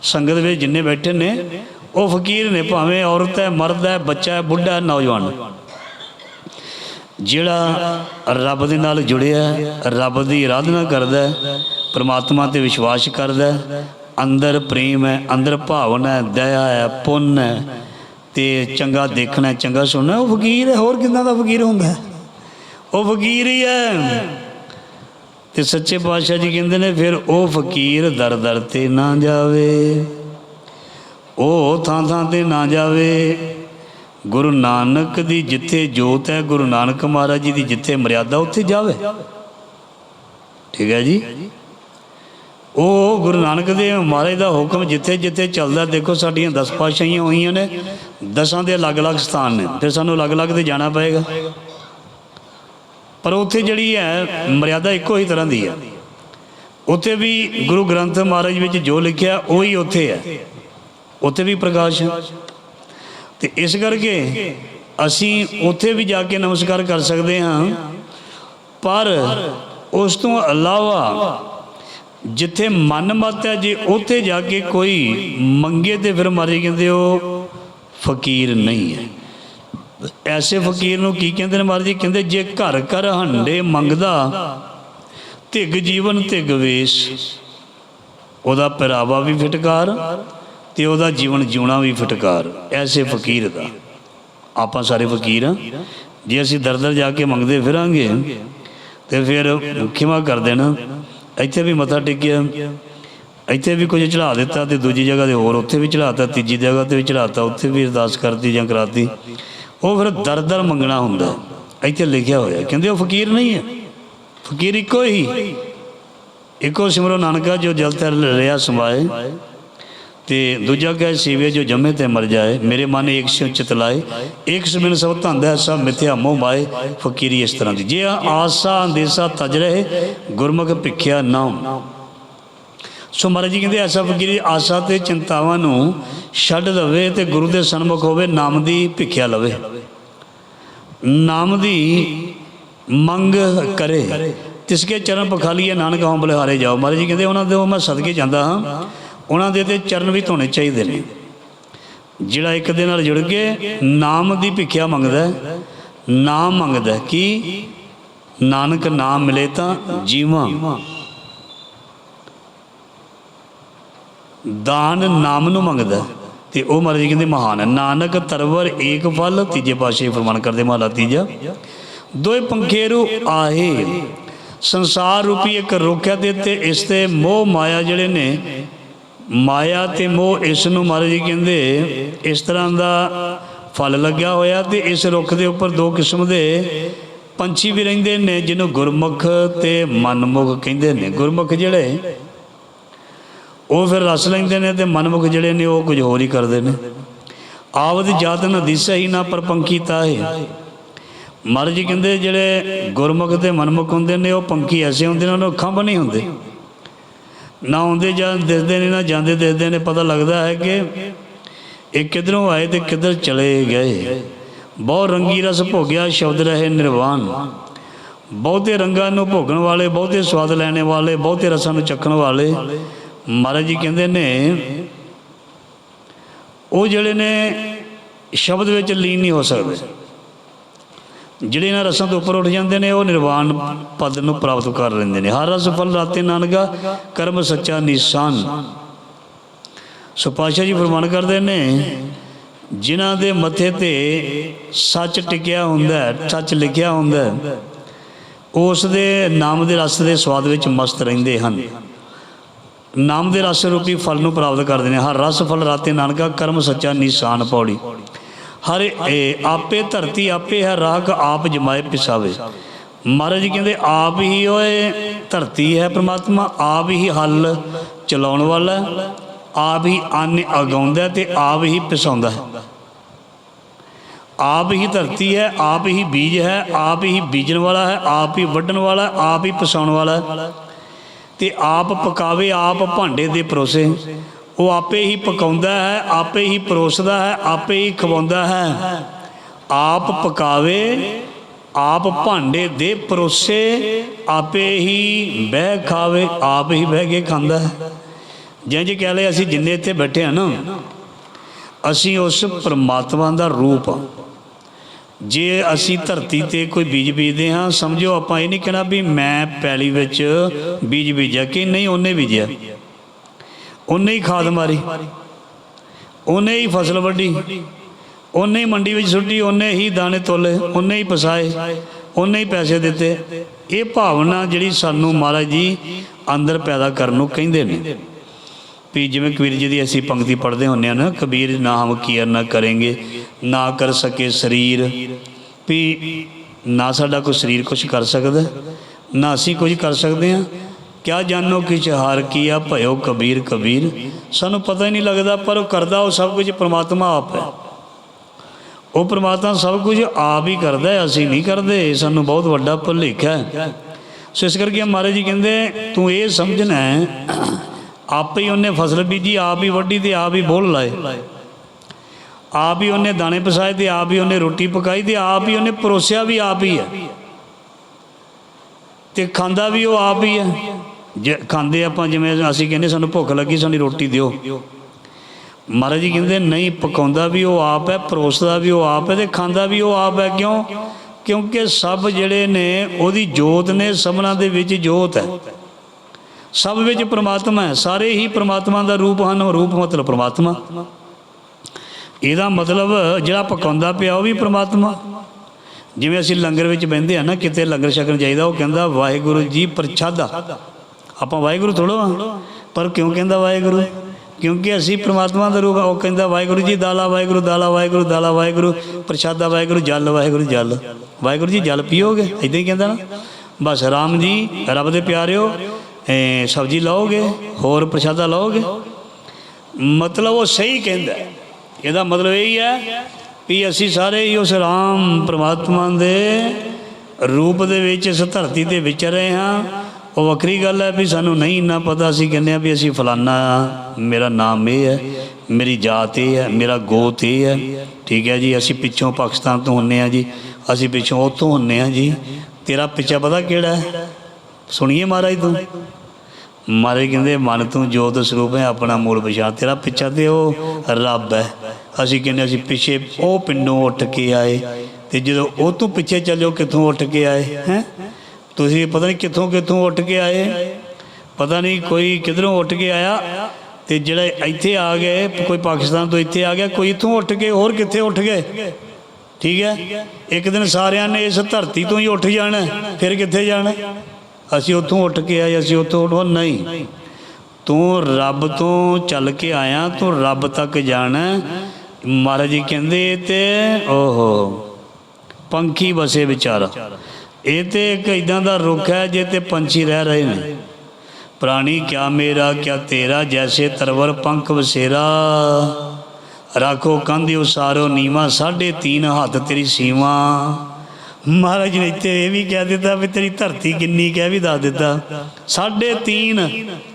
ਸੰਗਤ ਵਿੱਚ ਜਿੰਨੇ ਬੈਠੇ ਨੇ ਉਹ ਫਕੀਰ ਨੇ ਭਾਵੇਂ ਔਰਤ ਹੈ ਮਰਦ ਹੈ ਬੱਚਾ ਹੈ ਬੁੱਢਾ ਹੈ ਨੌਜਵਾਨ ਜਿਹੜਾ ਰੱਬ ਦੇ ਨਾਲ ਜੁੜਿਆ ਰੱਬ ਦੀ ਆਰਾਧਨਾ ਕਰਦਾ ਹੈ, ਪ੍ਰਮਾਤਮਾ ਤੇ ਵਿਸ਼ਵਾਸ ਕਰਦਾ ਹੈ, ਅੰਦਰ ਪ੍ਰੇਮ ਹੈ ਅੰਦਰ ਭਾਵਨਾ ਹੈ ਦਇਆ ਹੈ ਪੁੰਨ ਹੈ ਤੇ ਚੰਗਾ ਦੇਖਣਾ ਚੰਗਾ ਸੁਣਨਾ ਉਹ ਫਕੀਰ ਹੈ ਹੋਰ ਕਿੰਨਾ ਦਾ ਫਕੀਰ ਹੁੰਦਾ ਉਹ ਫਕੀਰ ਹੀ ਹੈ। ਤੇ ਸੱਚੇ ਪਾਤਸ਼ਾਹ ਜੀ ਕਹਿੰਦੇ ਨੇ ਫਿਰ ਉਹ ਫਕੀਰ ਦਰ ਦਰ ਤੇ ਨਾ ਜਾਵੇ। ਉਹ ਥਾਂ ਥਾਂ ਤੇ ਨਾ ਜਾਵੇ। ਗੁਰੂ ਨਾਨਕ ਦੀ ਜਿੱਥੇ ਜੋਤ ਹੈ, ਗੁਰੂ ਨਾਨਕ ਮਹਾਰਾਜ ਜੀ ਦੀ ਜਿੱਥੇ ਮਰਿਆਦਾ, ਉੱਥੇ ਜਾਵੇ। ਠੀਕ ਹੈ ਜੀ? ਉਹ ਗੁਰੂ ਨਾਨਕ ਦੇ ਮਹਾਰਾਜ ਦਾ ਹੁਕਮ ਜਿੱਥੇ ਜਿੱਥੇ ਚੱਲਦਾ, ਦੇਖੋ ਸਾਡੀਆਂ 10 ਪਾਤਸ਼ਾਹੀਆਂ ਹੋਈਆਂ ਨੇ, ਦਸਾਂ ਦੇ ਅਲੱਗ-ਅਲੱਗ ਸਥਾਨ ਨੇ। ਫਿਰ ਸਾਨੂੰ ਅਲੱਗ-ਅਲੱਗ ਤੇ ਜਾਣਾ ਪਏਗਾ। ਪਰ ਉੱਥੇ ਜਿਹੜੀ ਹੈ, ਮਰਿਆਦਾ ਇੱਕੋ ਹੀ ਤਰ੍ਹਾਂ ਦੀ ਹੈ। ਉੱਥੇ ਵੀ ਗੁਰੂ ਗ੍ਰੰਥ ਮਹਾਰਾਜ ਵਿੱਚ ਜੋ ਲਿਖਿਆ, ਉਹੀ ਉੱਥੇ ਹੈ। ਉੱਥੇ ਵੀ ਪ੍ਰਕਾਸ਼ ਹੈ। ਤੇ ਇਸ ਕਰਕੇ ਅਸੀਂ ਉੱਥੇ ਵੀ ਜਾ ਕੇ ਨਮਸਕਾਰ ਕਰ ਸਕਦੇ ਹਾਂ। ਪਰ ਉਸ ਤੋਂ ਇਲਾਵਾ ਜਿੱਥੇ ਮਨ ਮਤ ਹੈ ਜੇ ਉੱਥੇ ਜਾ ਕੇ ਕੋਈ ਮੰਗੇ ਤੇ ਫਿਰ ਮਾਰੇ ਕਹਿੰਦੇ ਉਹ ਫਕੀਰ ਨਹੀਂ ਹੈ। ਐਸੇ ਫਕੀਰ ਨੂੰ ਕੀ ਕਹਿੰਦੇ ਨੇ ਮਹਾਰਾਜ ਜੀ? ਕਹਿੰਦੇ ਜੇ ਘਰ ਘਰ ਹੰਡੇ ਮੰਗਦਾ, ਧਿਗ ਜੀਵਨ ਧਿਗ ਵੇਸ਼। ਉਹਦਾ ਪਹਿਰਾਵਾ ਵੀ ਫਟਕਾਰ। ਤੇ ਉਹਦਾ ਜੀਵਨ ਜਿਉਣਾ ਵੀ ਫਟਕਾਰ, ਐਸੇ ਫਕੀਰ ਦਾ। ਆਪਾਂ ਸਾਰੇ ਫਕੀਰ ਆ ਜੇ ਅਸੀਂ ਦਰ ਦਰ ਜਾ ਕੇ ਮੰਗਦੇ ਫਿਰਾਂਗੇ, ਤੇ ਫਿਰ ਖਿਮਾ ਕਰ ਦੇਣਾ। ਇੱਥੇ ਵੀ ਮੱਥਾ ਟੇਕਿਆ। ਇੱਥੇ ਵੀ ਕੁਝ ਚੜਾ ਦਿੱਤਾ ਤੇ ਦੂਜੀ ਜਗ੍ਹਾ ਤੇ ਹੋਰ ਉੱਥੇ ਵੀ ਚੜਾਤਾ ਤੀਜੀ ਜਗ੍ਹਾ ਤੇ ਵੀ ਚੜਾਤਾ ਉੱਥੇ ਵੀ ਅਰਦਾਸ ਕਰਤੀ ਜਾਂ ਕਰਾਤੀ। ਉਹ ਫਿਰ ਦਰ ਦਰ ਮੰਗਣਾ ਹੁੰਦਾ। ਇੱਥੇ ਲਿਖਿਆ ਹੋਇਆ। ਕਹਿੰਦੇ ਉਹ ਫਕੀਰ ਨਹੀਂ ਹੈ। ਫਕੀਰ ਇੱਕੋ ਹੀ। ਇੱਕੋ ਸਿਮਰੋ ਨਾਨਕਾ ਜੋ ਜਲ ਤੇ ਰਿਆ ਸਮਾਏ। ਤੇ ਦੂਜਾ ਕਹੇ ਸੀਵੇ ਜੋ ਜੰਮੇ ਤੇ ਮਰ ਜਾਏ, ਮੇਰੇ ਮਨ ਏਕ ਸਿਉ ਚਿਤਲਾਏ ਏਕ ਸਬਿਨ ਸਭ ਧੰਦਾ ਹੈ, ਸਭ ਮਿਥਿਆ ਮੋਹ ਮਾਏ, ਫਕੀਰੀ ਇਸ ਤਰ੍ਹਾਂ ਦੀ। ਜੇ ਆਸਾ ਅੰਦੇਸਾ ਤਜ ਰਹੇ, ਗੁਰਮੁਖ ਭਿਖਿਆ ਨਾਮ। ਸੋ ਮਹਾਰਾਜ ਜੀ ਕਹਿੰਦੇ, ਐਸਾ ਫਕੀਰੀ ਆਸਾ ਤੇ ਚਿੰਤਾਵਾਂ ਨੂੰ ਛੱਡ ਦਵੇ ਤੇ ਗੁਰੂ ਦੇ ਸਨਮੁਖ ਹੋਵੇ, ਨਾਮ ਦੀ ਭਿਖਿਆ ਲਵੇ। ਨਾਮ ਦੀ ਮੰਗ ਕਰੇ। ਤਿਸਕੇ ਚਰਨ ਪਖਾਲੀਏ, ਨਾਨਕ ਹਉ ਬਲਿਹਾਰੇ ਜਾਓ। ਮਹਾਰਾਜ ਜੀ ਕਹਿੰਦੇ, ਉਹਨਾਂ ਦੇ ਉਹ ਮੈਂ ਸਦਕੇ ਜਾਂਦਾ ਹਾਂ। ਉਹਨਾਂ ਦੇ ਤੇ ਚਰਨ ਵੀ ਧੋਣੇ ਚਾਹੀਦੇ ਨੇ। ਜਿਹੜਾ ਇੱਕ ਦੇ ਨਾਲ ਜੁੜ ਕੇ ਨਾਮ ਦੀ ਭਿਖਿਆ ਮੰਗਦਾ ਨਾਮ ਮੰਗਦਾ ਹੈ ਕਿ ਨਾਨਕ ਨਾਮ ਮਿਲੇ ਤਾਂ ਜੀਵਾਂ। ਦਾਨ ਨਾਮ ਨੂੰ ਮੰਗਦਾ ਤੇ ਉਹ ਮਹਾਰਾਜ ਕਹਿੰਦੇ ਮਹਾਨ ਨਾਨਕ ਤਰਵਰ ਏਕ ਫਲ, ਤੀਜੇ ਪਾਸ਼ੇ ਫਰਮਾਨ ਕਰਦੇ ਮਹਲਾ ਤੀਜਾ। ਦੋਏ ਪੰਖੇਰੂ ਆਹੇ, ਸੰਸਾਰ ਰੂਪੀ ਇੱਕ ਰੁੱਖਿਆ ਦੇ ਤੇ ਇਸ ਤੇ ਮੋਹ ਮਾਇਆ ਜਿਹੜੇ ਨੇ ਮਾਇਆ ਤੇ ਮੋਹ ਇਸ ਨੂੰ ਮਹਾਰਾਜ ਜੀ ਕਹਿੰਦੇ, ਇਸ ਤਰ੍ਹਾਂ ਦਾ ਫਲ ਲੱਗਿਆ ਹੋਇਆ ਤੇ ਇਸ ਰੁੱਖ ਦੇ ਉੱਪਰ ਦੋ ਕਿਸਮ ਦੇ ਪੰਛੀ ਵੀ ਰਹਿੰਦੇ ਨੇ, ਜਿਹਨੂੰ ਗੁਰਮੁਖ ਤੇ ਮਨਮੁਖ ਕਹਿੰਦੇ ਨੇ। ਗੁਰਮੁਖ ਜਿਹੜੇ, ਉਹ ਫਿਰ ਰਸ ਲੈਂਦੇ ਨੇ ਤੇ ਮਨਮੁਖ ਜਿਹੜੇ ਨੇ, ਉਹ ਕੁਝ ਹੋਰ ਹੀ ਕਰਦੇ ਨੇ। ਆਵਦ ਜਾਤ ਨ ਦਿਸੈ ਹੀ ਨਾ ਪਰਪੰਖੀ ਤਾਹੇ। ਮਹਾਰਾਜ ਜੀ ਕਹਿੰਦੇ, ਜਿਹੜੇ ਗੁਰਮੁਖ ਤੇ ਮਨਮੁਖ ਹੁੰਦੇ ਨੇ, ਉਹ ਪੰਖੀ ਐਸੇ ਹੁੰਦੇ ਨੇ, ਉਹਨਾਂ ਨੂੰ ਅੱਖਾਂ ਬਣੀ ਹੁੰਦੇ। ਨਾ ਆਉਂਦੇ ਜਾਂ ਦਿਸਦੇ ਨੇ, ਨਾ ਜਾਂਦੇ ਦਿਸਦੇ ਨੇ, ਪਤਾ ਲੱਗਦਾ ਹੈ ਕਿ ਇਹ ਕਿਧਰੋਂ ਆਏ ਤੇ ਕਿੱਧਰ ਚਲੇ ਗਏ। ਬਹੁ ਰੰਗੀ ਰਸ ਭੋਗਿਆ ਸ਼ਬਦ ਰਹੇ ਨਿਰਵਾਣ। ਬਹੁਤੇ ਰੰਗਾਂ ਨੂੰ ਭੋਗਣ ਵਾਲੇ, ਬਹੁਤੇ ਸਵਾਦ ਲੈਣੇ ਵਾਲੇ, ਬਹੁਤੇ ਰਸਾਂ ਨੂੰ ਚੱਖਣ ਵਾਲੇ ਮਹਾਰਾਜ ਜੀ ਕਹਿੰਦੇ ਨੇ, ਉਹ ਜਿਹੜੇ ਨੇ ਸ਼ਬਦ ਵਿੱਚ ਲੀਨ ਨਹੀਂ ਹੋ ਸਕਦੇ। ਜਿਹੜੇ ਇਹਨਾਂ ਰਸਾਂ ਤੋਂ ਉੱਪਰ ਉੱਠ ਜਾਂਦੇ ਨੇ, ਉਹ ਨਿਰਵਾਣ ਪਦ ਨੂੰ ਪ੍ਰਾਪਤ ਕਰ ਲੈਂਦੇ ਨੇ। ਹਰ ਰਸ ਫਲ ਰਾਤੇ ਨਾਨਕਾ, ਕਰਮ ਸੱਚਾ ਨਿਸ਼ਾਨ। ਸੋ ਪਾਤਸ਼ਾਹ ਜੀ ਫਰਮਾਨ ਕਰਦੇ ਨੇ, ਜਿਨ੍ਹਾਂ ਦੇ ਮੱਥੇ ਤੇ ਸੱਚ ਟਿਕਿਆ ਹੁੰਦਾ ਸੱਚ ਲਿਖਿਆ ਹੁੰਦਾ ਹੈ, ਉਸ ਦੇ ਨਾਮ ਦੇ ਰਸ ਦੇ ਸਵਾਦ ਵਿੱਚ ਮਸਤ ਰਹਿੰਦੇ ਹਨ। ਨਾਮ ਦੇ ਰਸ ਰੂਪੀ ਫਲ ਨੂੰ ਪ੍ਰਾਪਤ ਕਰਦੇ ਨੇ। ਹਰ ਰਸ ਫਲ ਰਾਤੇ ਨਾਨਕਾ, ਕਰਮ ਸੱਚਾ ਨਿਸ਼ਾਨ ਪੌੜੀ। ਹਰ ਆਪੇ ਧਰਤੀ ਆਪੇ ਹੈ ਰਾਗ ਆਪ ਜਮਾਏ ਪਿਸਾਵੇ ਮਹਾਰਾਜ ਜੀ ਕਹਿੰਦੇ ਆਪ ਹੀ ਓਏ ਧਰਤੀ ਹੈ ਪ੍ਰਮਾਤਮਾ ਆਪ ਹੀ ਹੱਲ ਚਲਾਉਣ ਵਾਲਾ ਆਪ ਹੀ ਅੰਨ ਅਗਾਉਂਦਾ ਤੇ ਆਪ ਹੀ ਪਿਸਾਉਂਦਾ ਹੈ। ਆਪ ਹੀ ਧਰਤੀ ਹੈ ਆਪ ਹੀ ਬੀਜ ਹੈ ਆਪ ਹੀ ਬੀਜਣ ਵਾਲਾ ਹੈ ਆਪ ਹੀ ਵੱਢਣ ਵਾਲਾ ਹੈ, ਆਪ ਹੀ ਪਸਾਉਣ ਵਾਲਾ ਹੈ। ਤੇ ਆਪ ਪਕਾਵੇ ਆਪ ਭਾਂਡੇ ਦੇ ਪਰੋਸੇ ਉਹ ਆਪੇ ਹੀ ਪਕਾਉਂਦਾ ਹੈ, ਆਪੇ ਹੀ ਪਰੋਸਦਾ ਹੈ, ਆਪੇ ਹੀ ਖਵਾਉਂਦਾ ਹੈ। ਆਪ ਪਕਾਵੇ, ਆਪ ਭਾਂਡੇ ਦੇ ਪਰੋਸੇ, ਆਪੇ ਹੀ ਬਹਿ ਖਾਵੇ, ਆਪ ਹੀ ਬਹਿ ਕੇ ਖਾਂਦਾ ਹੈ। ਜਿੰਜ ਕਹਿ ਲਏ ਅਸੀਂ ਜਿੰਨੇ ਇੱਥੇ ਬੈਠੇ ਆ ਨਾ, ਅਸੀਂ ਉਸ ਪਰਮਾਤਮਾ ਦਾ ਰੂਪ ਆ ਜੇ ਅਸੀਂ ਧਰਤੀ ਤੇ ਕੋਈ ਬੀਜ ਬੀਜਦੇ ਹਾਂ, ਸਮਝੋ ਆਪਾਂ ਇਹ ਨਹੀਂ ਕਹਿਣਾ ਵੀ ਮੈਂ ਪੈਲੀ ਵਿੱਚ ਬੀਜ ਬੀਜਿਆ ਕਿ ਨਹੀਂ, ਉਹਨੇ ਬੀਜਿਆ। ਉਹਨੇ ਹੀ ਖਾਦ ਮਾਰੀ। ਉਹਨੇ ਹੀ ਫਸਲ ਵੱਢੀ। ਉਹਨੇ ਹੀ ਮੰਡੀ ਵਿੱਚ ਸੁੱਟੀ, ਉਹਨੇ ਹੀ ਦਾਣੇ ਤੋਲੇ, ਉਹਨੇ ਹੀ ਪਸਾਏ, ਉਹਨੇ ਹੀ ਪੈਸੇ ਦਿੱਤੇ। ਇਹ ਭਾਵਨਾ ਜਿਹੜੀ ਸਾਨੂੰ ਮਹਾਰਾਜ ਜੀ ਅੰਦਰ ਪੈਦਾ ਕਰਨ ਨੂੰ ਕਹਿੰਦੇ ਨੇ। ਵੀ ਜਿਵੇਂ ਕਬੀਰ ਜੀ ਦੀ ਅਸੀਂ ਪੰਕਤੀ ਪੜ੍ਹਦੇ ਹੁੰਨੇ ਆ ਨਾ, ਕਬੀਰ ਨਾ ਹਮ ਕੀਰ ਨਾ ਕਰਾਂਗੇ, ਨਾ ਕਰ ਸਕੇ ਸਰੀਰ। ਵੀ ਨਾ ਸਾਡਾ ਕੋਈ ਸਰੀਰ ਕੁਝ ਕਰ ਸਕਦਾ, ਨਾ ਅਸੀਂ ਕੁਝ ਕਰ ਸਕਦੇ ਹਾਂ ਕਿਆ ਜਾਣੋ ਕਿ ਹਾਰ ਕੀਆ ਭਇਓ ਕਬੀਰ ਕਬੀਰ। ਸਾਨੂੰ ਪਤਾ ਹੀ ਨਹੀਂ ਲੱਗਦਾ, ਪਰ ਉਹ ਕਰਦਾ ਉਹ ਸਭ ਕੁਝ, ਪ੍ਰਮਾਤਮਾ ਆਪ ਹੈ। ਉਹ ਪ੍ਰਮਾਤਮਾ ਸਭ ਕੁਝ ਆਪ ਹੀ ਕਰਦਾ ਹੈ, ਅਸੀਂ ਨਹੀਂ ਕਰਦੇ ਸਾਨੂੰ ਬਹੁਤ ਵੱਡਾ ਭੁਲੇਖਾ ਹੈ। ਸੋ ਇਸ ਕਰਕੇ ਮਹਾਰਾਜ ਜੀ ਕਹਿੰਦੇ, ਤੂੰ ਇਹ ਸਮਝਣਾ ਹੈ, ਆਪੇ ਹੀ ਉਹਨੇ ਫਸਲ ਬੀਜੀ, ਆਪ ਹੀ ਵੱਢੀ ਤੇ ਆਪ ਹੀ ਬੋਲ ਲਾਏ। ਆਪ ਹੀ ਉਹਨੇ ਦਾਣੇ ਪਸਾਏ ਤੇ ਆਪ ਹੀ ਉਹਨੇ ਰੋਟੀ ਪਕਾਈ ਤੇ ਆਪ ਹੀ ਉਹਨੇ ਪਰੋਸਿਆ ਵੀ ਆਪ ਹੀ ਹੈ। ਤੇ ਖਾਂਦਾ ਵੀ ਉਹ ਆਪ ਹੀ ਹੈ। ਜੇ ਖਾਂਦੇ ਆਪਾਂ ਜਿਵੇਂ ਅਸੀਂ ਕਹਿੰਦੇ ਸਾਨੂੰ ਭੁੱਖ ਲੱਗੀ ਸਾਨੂੰ ਰੋਟੀ ਦਿਓ। ਮਹਾਰਾਜ ਜੀ ਕਹਿੰਦੇ, ਨਹੀਂ, ਪਕਾਉਂਦਾ ਵੀ ਉਹ ਆਪ ਹੈ, ਪਰੋਸਦਾ ਵੀ ਉਹ ਆਪ ਹੈ ਤੇ ਖਾਂਦਾ ਵੀ ਉਹ ਆਪ ਹੈ। ਕਿਉਂ? ਕਿਉਂਕਿ ਸਭ ਜਿਹੜੇ ਨੇ, ਉਹਦੀ ਜੋਤ ਨੇ, ਸਭਨਾਂ ਦੇ ਵਿੱਚ ਜੋਤ ਹੈ। ਸਭ ਵਿੱਚ ਪ੍ਰਮਾਤਮਾ ਹੈ। ਸਾਰੇ ਹੀ ਪ੍ਰਮਾਤਮਾ ਦਾ ਰੂਪ ਹਨ ਰੂਪ ਮਤਲਬ ਪ੍ਰਮਾਤਮਾ। ਇਹਦਾ ਮਤਲਬ ਜਿਹੜਾ ਪਕਾਉਂਦਾ ਪਿਆ, ਉਹ ਵੀ ਪ੍ਰਮਾਤਮਾ। ਜਿਵੇਂ ਅਸੀਂ ਲੰਗਰ ਵਿੱਚ ਬਹਿੰਦੇ ਆ ਨਾ, ਕਿਤੇ ਲੰਗਰ ਛਕਣ ਜਾਈਦਾ, ਉਹ ਕਹਿੰਦਾ, ਵਾਹਿਗੁਰੂ ਜੀ ਪ੍ਰਸ਼ਾਦਾ। ਆਪਾਂ ਵਾਹਿਗੁਰੂ ਥੋੜੋ ਆ ਪਰ ਕਿਉਂ ਕਹਿੰਦਾ ਵਾਹਿਗੁਰੂ? ਕਿਉਂਕਿ ਅਸੀਂ ਪ੍ਰਮਾਤਮਾ ਦਾ ਰੂਪ ਉਹ ਕਹਿੰਦਾ ਵਾਹਿਗੁਰੂ ਜੀ, ਦਾਲਾ ਵਾਹਿਗੁਰੂ ਦਾਲਾ ਵਾਹਿਗੁਰੂ ਦਾਲਾ ਵਾਹਿਗੁਰੂ, ਪ੍ਰਸ਼ਾਦਾ ਵਾਹਿਗੁਰੂ, ਜਲ ਵਾਹਿਗੁਰੂ ਜਲ। ਵਾਹਿਗੁਰੂ ਜੀ, ਜਲ ਪੀਓਗੇ? ਇਦਾਂ ਹੀ ਕਹਿੰਦਾ ਨਾ। ਬਸ ਰਾਮ ਜੀ, ਰੱਬ ਦੇ ਪਿਆਰਿਓ ਇਹ ਸਬਜ਼ੀ ਲਾਓਗੇ, ਹੋਰ ਪ੍ਰਸ਼ਾਦਾ ਲਾਓਗੇ? ਮਤਲਬ ਉਹ ਸਹੀ ਕਹਿੰਦਾ। ਇਹਦਾ ਮਤਲਬ ਇਹ ਹੀ ਹੈ ਵੀ ਅਸੀਂ ਸਾਰੇ ਹੀ ਉਸ ਰਾਮ ਪ੍ਰਮਾਤਮਾ ਦੇ ਰੂਪ ਦੇ ਵਿੱਚ, ਇਸ ਧਰਤੀ ਤੇ ਵਿਚਰ ਰਹੇ ਹਾਂ। ਉਹ ਵੱਖਰੀ ਗੱਲ ਹੈ ਵੀ ਸਾਨੂੰ ਨਹੀਂ ਇੰਨਾ ਪਤਾ ਅਸੀਂ ਕਹਿੰਦੇ ਆ ਵੀ ਅਸੀਂ ਫਲਾਨਾ ਆ, ਮੇਰਾ ਨਾਮ ਇਹ ਹੈ ਮੇਰੀ ਜਾਤ ਇਹ ਹੈ ਮੇਰਾ ਗੋਤ ਇਹ ਹੈ। ਠੀਕ ਹੈ ਜੀ ਅਸੀਂ ਪਿੱਛੋਂ ਪਾਕਿਸਤਾਨ ਤੋਂ ਹੁੰਨੇ ਆ ਜੀ ਅਸੀਂ ਪਿੱਛੋਂ ਉੱਥੋਂ ਹੁੰਨੇ ਆ ਜੀ। ਤੇਰਾ ਪਿੱਛਾ ਪਤਾ ਕਿਹੜਾ ਹੈ? ਸੁਣੀਏ ਮਹਾਰਾਜ ਤੂੰ। ਮਹਾਰਾਜ ਕਹਿੰਦੇ ਮਨ ਤੂੰ ਜੋਤ ਸਰੂਪ ਹੈ ਆਪਣਾ ਮੂਲ ਪਛਾਣ ਤੇਰਾ ਪਿੱਛਾ ਤੇ ਉਹ ਰੱਬ ਹੈ। ਅਸੀਂ ਕਹਿੰਦੇ ਅਸੀਂ ਪਿੱਛੇ ਉਹ ਪਿੰਡੋਂ ਉੱਠ ਕੇ ਆਏ। ਤੇ ਜਦੋਂ ਉਹ ਤੋਂ ਪਿੱਛੇ ਚੱਲਿਓ ਕਿੱਥੋਂ ਉੱਠ ਕੇ ਆਏ? ਹੈ? ਤੁਸੀਂ ਪਤਾ ਨਹੀਂ ਕਿੱਥੋਂ ਕਿੱਥੋਂ ਉੱਠ ਕੇ ਆਏ। ਪਤਾ ਨਹੀਂ ਕੋਈ ਕਿਧਰੋਂ ਉੱਠ ਕੇ ਆਇਆ ਤੇ ਜਿਹੜਾ ਇੱਥੇ ਆ ਗਏ, ਕੋਈ ਪਾਕਿਸਤਾਨ ਤੋਂ ਇੱਥੇ ਆ ਗਿਆ, ਕੋਈ ਇੱਥੋਂ ਉੱਠ ਕੇ ਹੋਰ ਕਿੱਥੇ ਉੱਠ ਗਏ? ਠੀਕ ਹੈ? ਇੱਕ ਦਿਨ ਸਾਰਿਆਂ ਨੇ ਇਸ ਧਰਤੀ ਤੋਂ ਹੀ ਉੱਠ ਜਾਣਾ, ਫਿਰ ਕਿੱਥੇ ਜਾਣਾ? ਅਸੀਂ ਉੱਥੋਂ ਉੱਠ ਕੇ ਆਏ, ਅਸੀਂ ਉੱਥੋਂ ਉੱਠੋ ਨਹੀਂ। ਤੂੰ ਰੱਬ ਤੋਂ ਚੱਲ ਕੇ ਆਇਆ, ਤੂੰ ਰੱਬ ਤੱਕ ਜਾਣਾ। ਮਹਾਰਾਜ ਜੀ ਕਹਿੰਦੇ ਤੇ, ਓਹੋ, ਪੰਖੀ ਵਸੇ ਵਿਚਾਰਾ। ਇਹ ਤੇ ਇੱਕ ਇਦਾਂ ਦਾ ਰੁੱਖ ਹੈ ਜੇ ਤੇ ਪੰਛੀ ਰਹਿ ਰਹੇ ਨੇ। ਪ੍ਰਾਣੀ, ਕਿਆ ਮੇਰਾ, ਕਿਆ ਤੇਰਾ, ਜੈਸੇ ਤਰਵਰ, ਪੰਖ ਵਸੇਰਾ। ਰਾਖੋ ਕੰਧ ਉਸਾਰੋ ਨੀਵਾ, ਸਾਢੇ ਤੀਨ ਹੱਥ ਤੇਰੀ ਸੀਵਾ। ਮਹਾਰਾਜ ਨੇ ਇੱਥੇ ਇਹ ਵੀ ਕਹਿ ਦਿੱਤਾ ਵੀ ਤੇਰੀ ਧਰਤੀ ਕਿੰਨੀ ਕਹਿ ਵੀ ਦੱਸ ਦਿੱਤਾ। ਸਾਢੇ ਤੀਨ,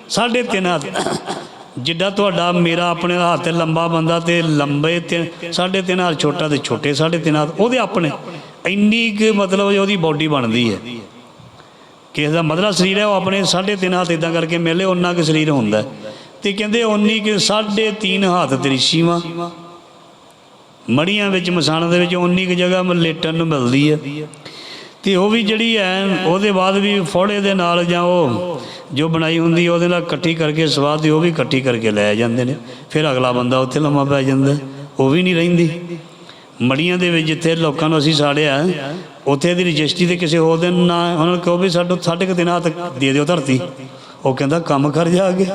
ਸਾਢੇ ਤਿੰਨ ਹੱਥ। ਜਿੱਡਾ ਤੁਹਾਡਾ ਮੇਰਾ ਆਪਣੇ ਹੱਥ ਲੰਬਾ ਬੰਦਾ ਤੇ ਲੰਬੇ ਤੇ ਸਾਢੇ ਤਿੰਨ ਹੱਥ ਛੋਟਾ ਤੇ ਛੋਟੇ, ਸਾਢੇ ਤਿੰਨ ਹੱਥ ਉਹਦੇ ਆਪਣੇ। ਇੰਨੀ ਕੁ ਮਤਲਬ ਉਹਦੀ ਬਾਡੀ ਬਣਦੀ ਹੈ। ਕਿਸੇ ਦਾ ਮਧਰਾ ਸਰੀਰ ਹੈ, ਉਹ ਆਪਣੇ ਸਾਢੇ ਤਿੰਨ ਹੱਥ ਇਦਾਂ ਕਰਕੇ ਮਿਲੇ ਉਹਨਾਂ ਕੁ ਸਰੀਰ ਹੁੰਦਾ ਹੈ। ਤੇ ਕਹਿੰਦੇ ਉਨੀ ਕਿ ਸਾਢੇ ਤਿੰਨ ਹੱਥ ਤੇਰੀ ਸੀਵਾ ਮੜੀਆਂ ਵਿੱਚ ਮਸਾਣਾ ਦੇ ਵਿੱਚ ਉਨੀ ਕੁ ਜਗ੍ਹਾ ਲੇਟਣ ਨੂੰ ਮਿਲਦੀ ਹੈ। ਤੇ ਉਹ ਵੀ ਜਿਹੜੀ ਹੈ, ਉਹਦੇ ਬਾਅਦ ਵੀ ਫੋੜੇ ਦੇ ਨਾਲ ਜਾਂ ਉਹ ਜੋ ਬਣਾਈ ਹੁੰਦੀ, ਉਹਦੇ ਨਾਲ ਇਕੱਠੀ ਕਰਕੇ ਸਵਾਦ ਦੀ ਉਹ ਵੀ ਇਕੱਠੀ ਕਰਕੇ ਲੈ ਜਾਂਦੇ ਨੇ। ਫਿਰ ਅਗਲਾ ਬੰਦਾ ਉੱਥੇ ਲੰਮਾ ਪੈ ਜਾਂਦਾ ਉਹ ਵੀ ਨਹੀਂ ਰਹਿੰਦੀ। ਮੜੀਆਂ ਦੇ ਵਿੱਚ ਜਿੱਥੇ ਲੋਕਾਂ ਨੂੰ ਅਸੀਂ ਸਾੜਿਆ, ਉੱਥੇ ਦੀ ਰਜਿਸਟਰੀ ਤੇ ਕਿਸੇ ਹੋਰ ਦੇ ਨਾ, ਉਹਨਾਂ ਨੂੰ ਕਹੋ ਵੀ ਸਾਡੋ ਸਾਢੇ ਕੁ ਦਿਨਾਂ ਤੱਕ ਦੇ ਦਿਓ ਧਰਤੀ। ਉਹ ਕਹਿੰਦਾ, ਕੰਮ ਕਰ ਜਾ ਕੇ।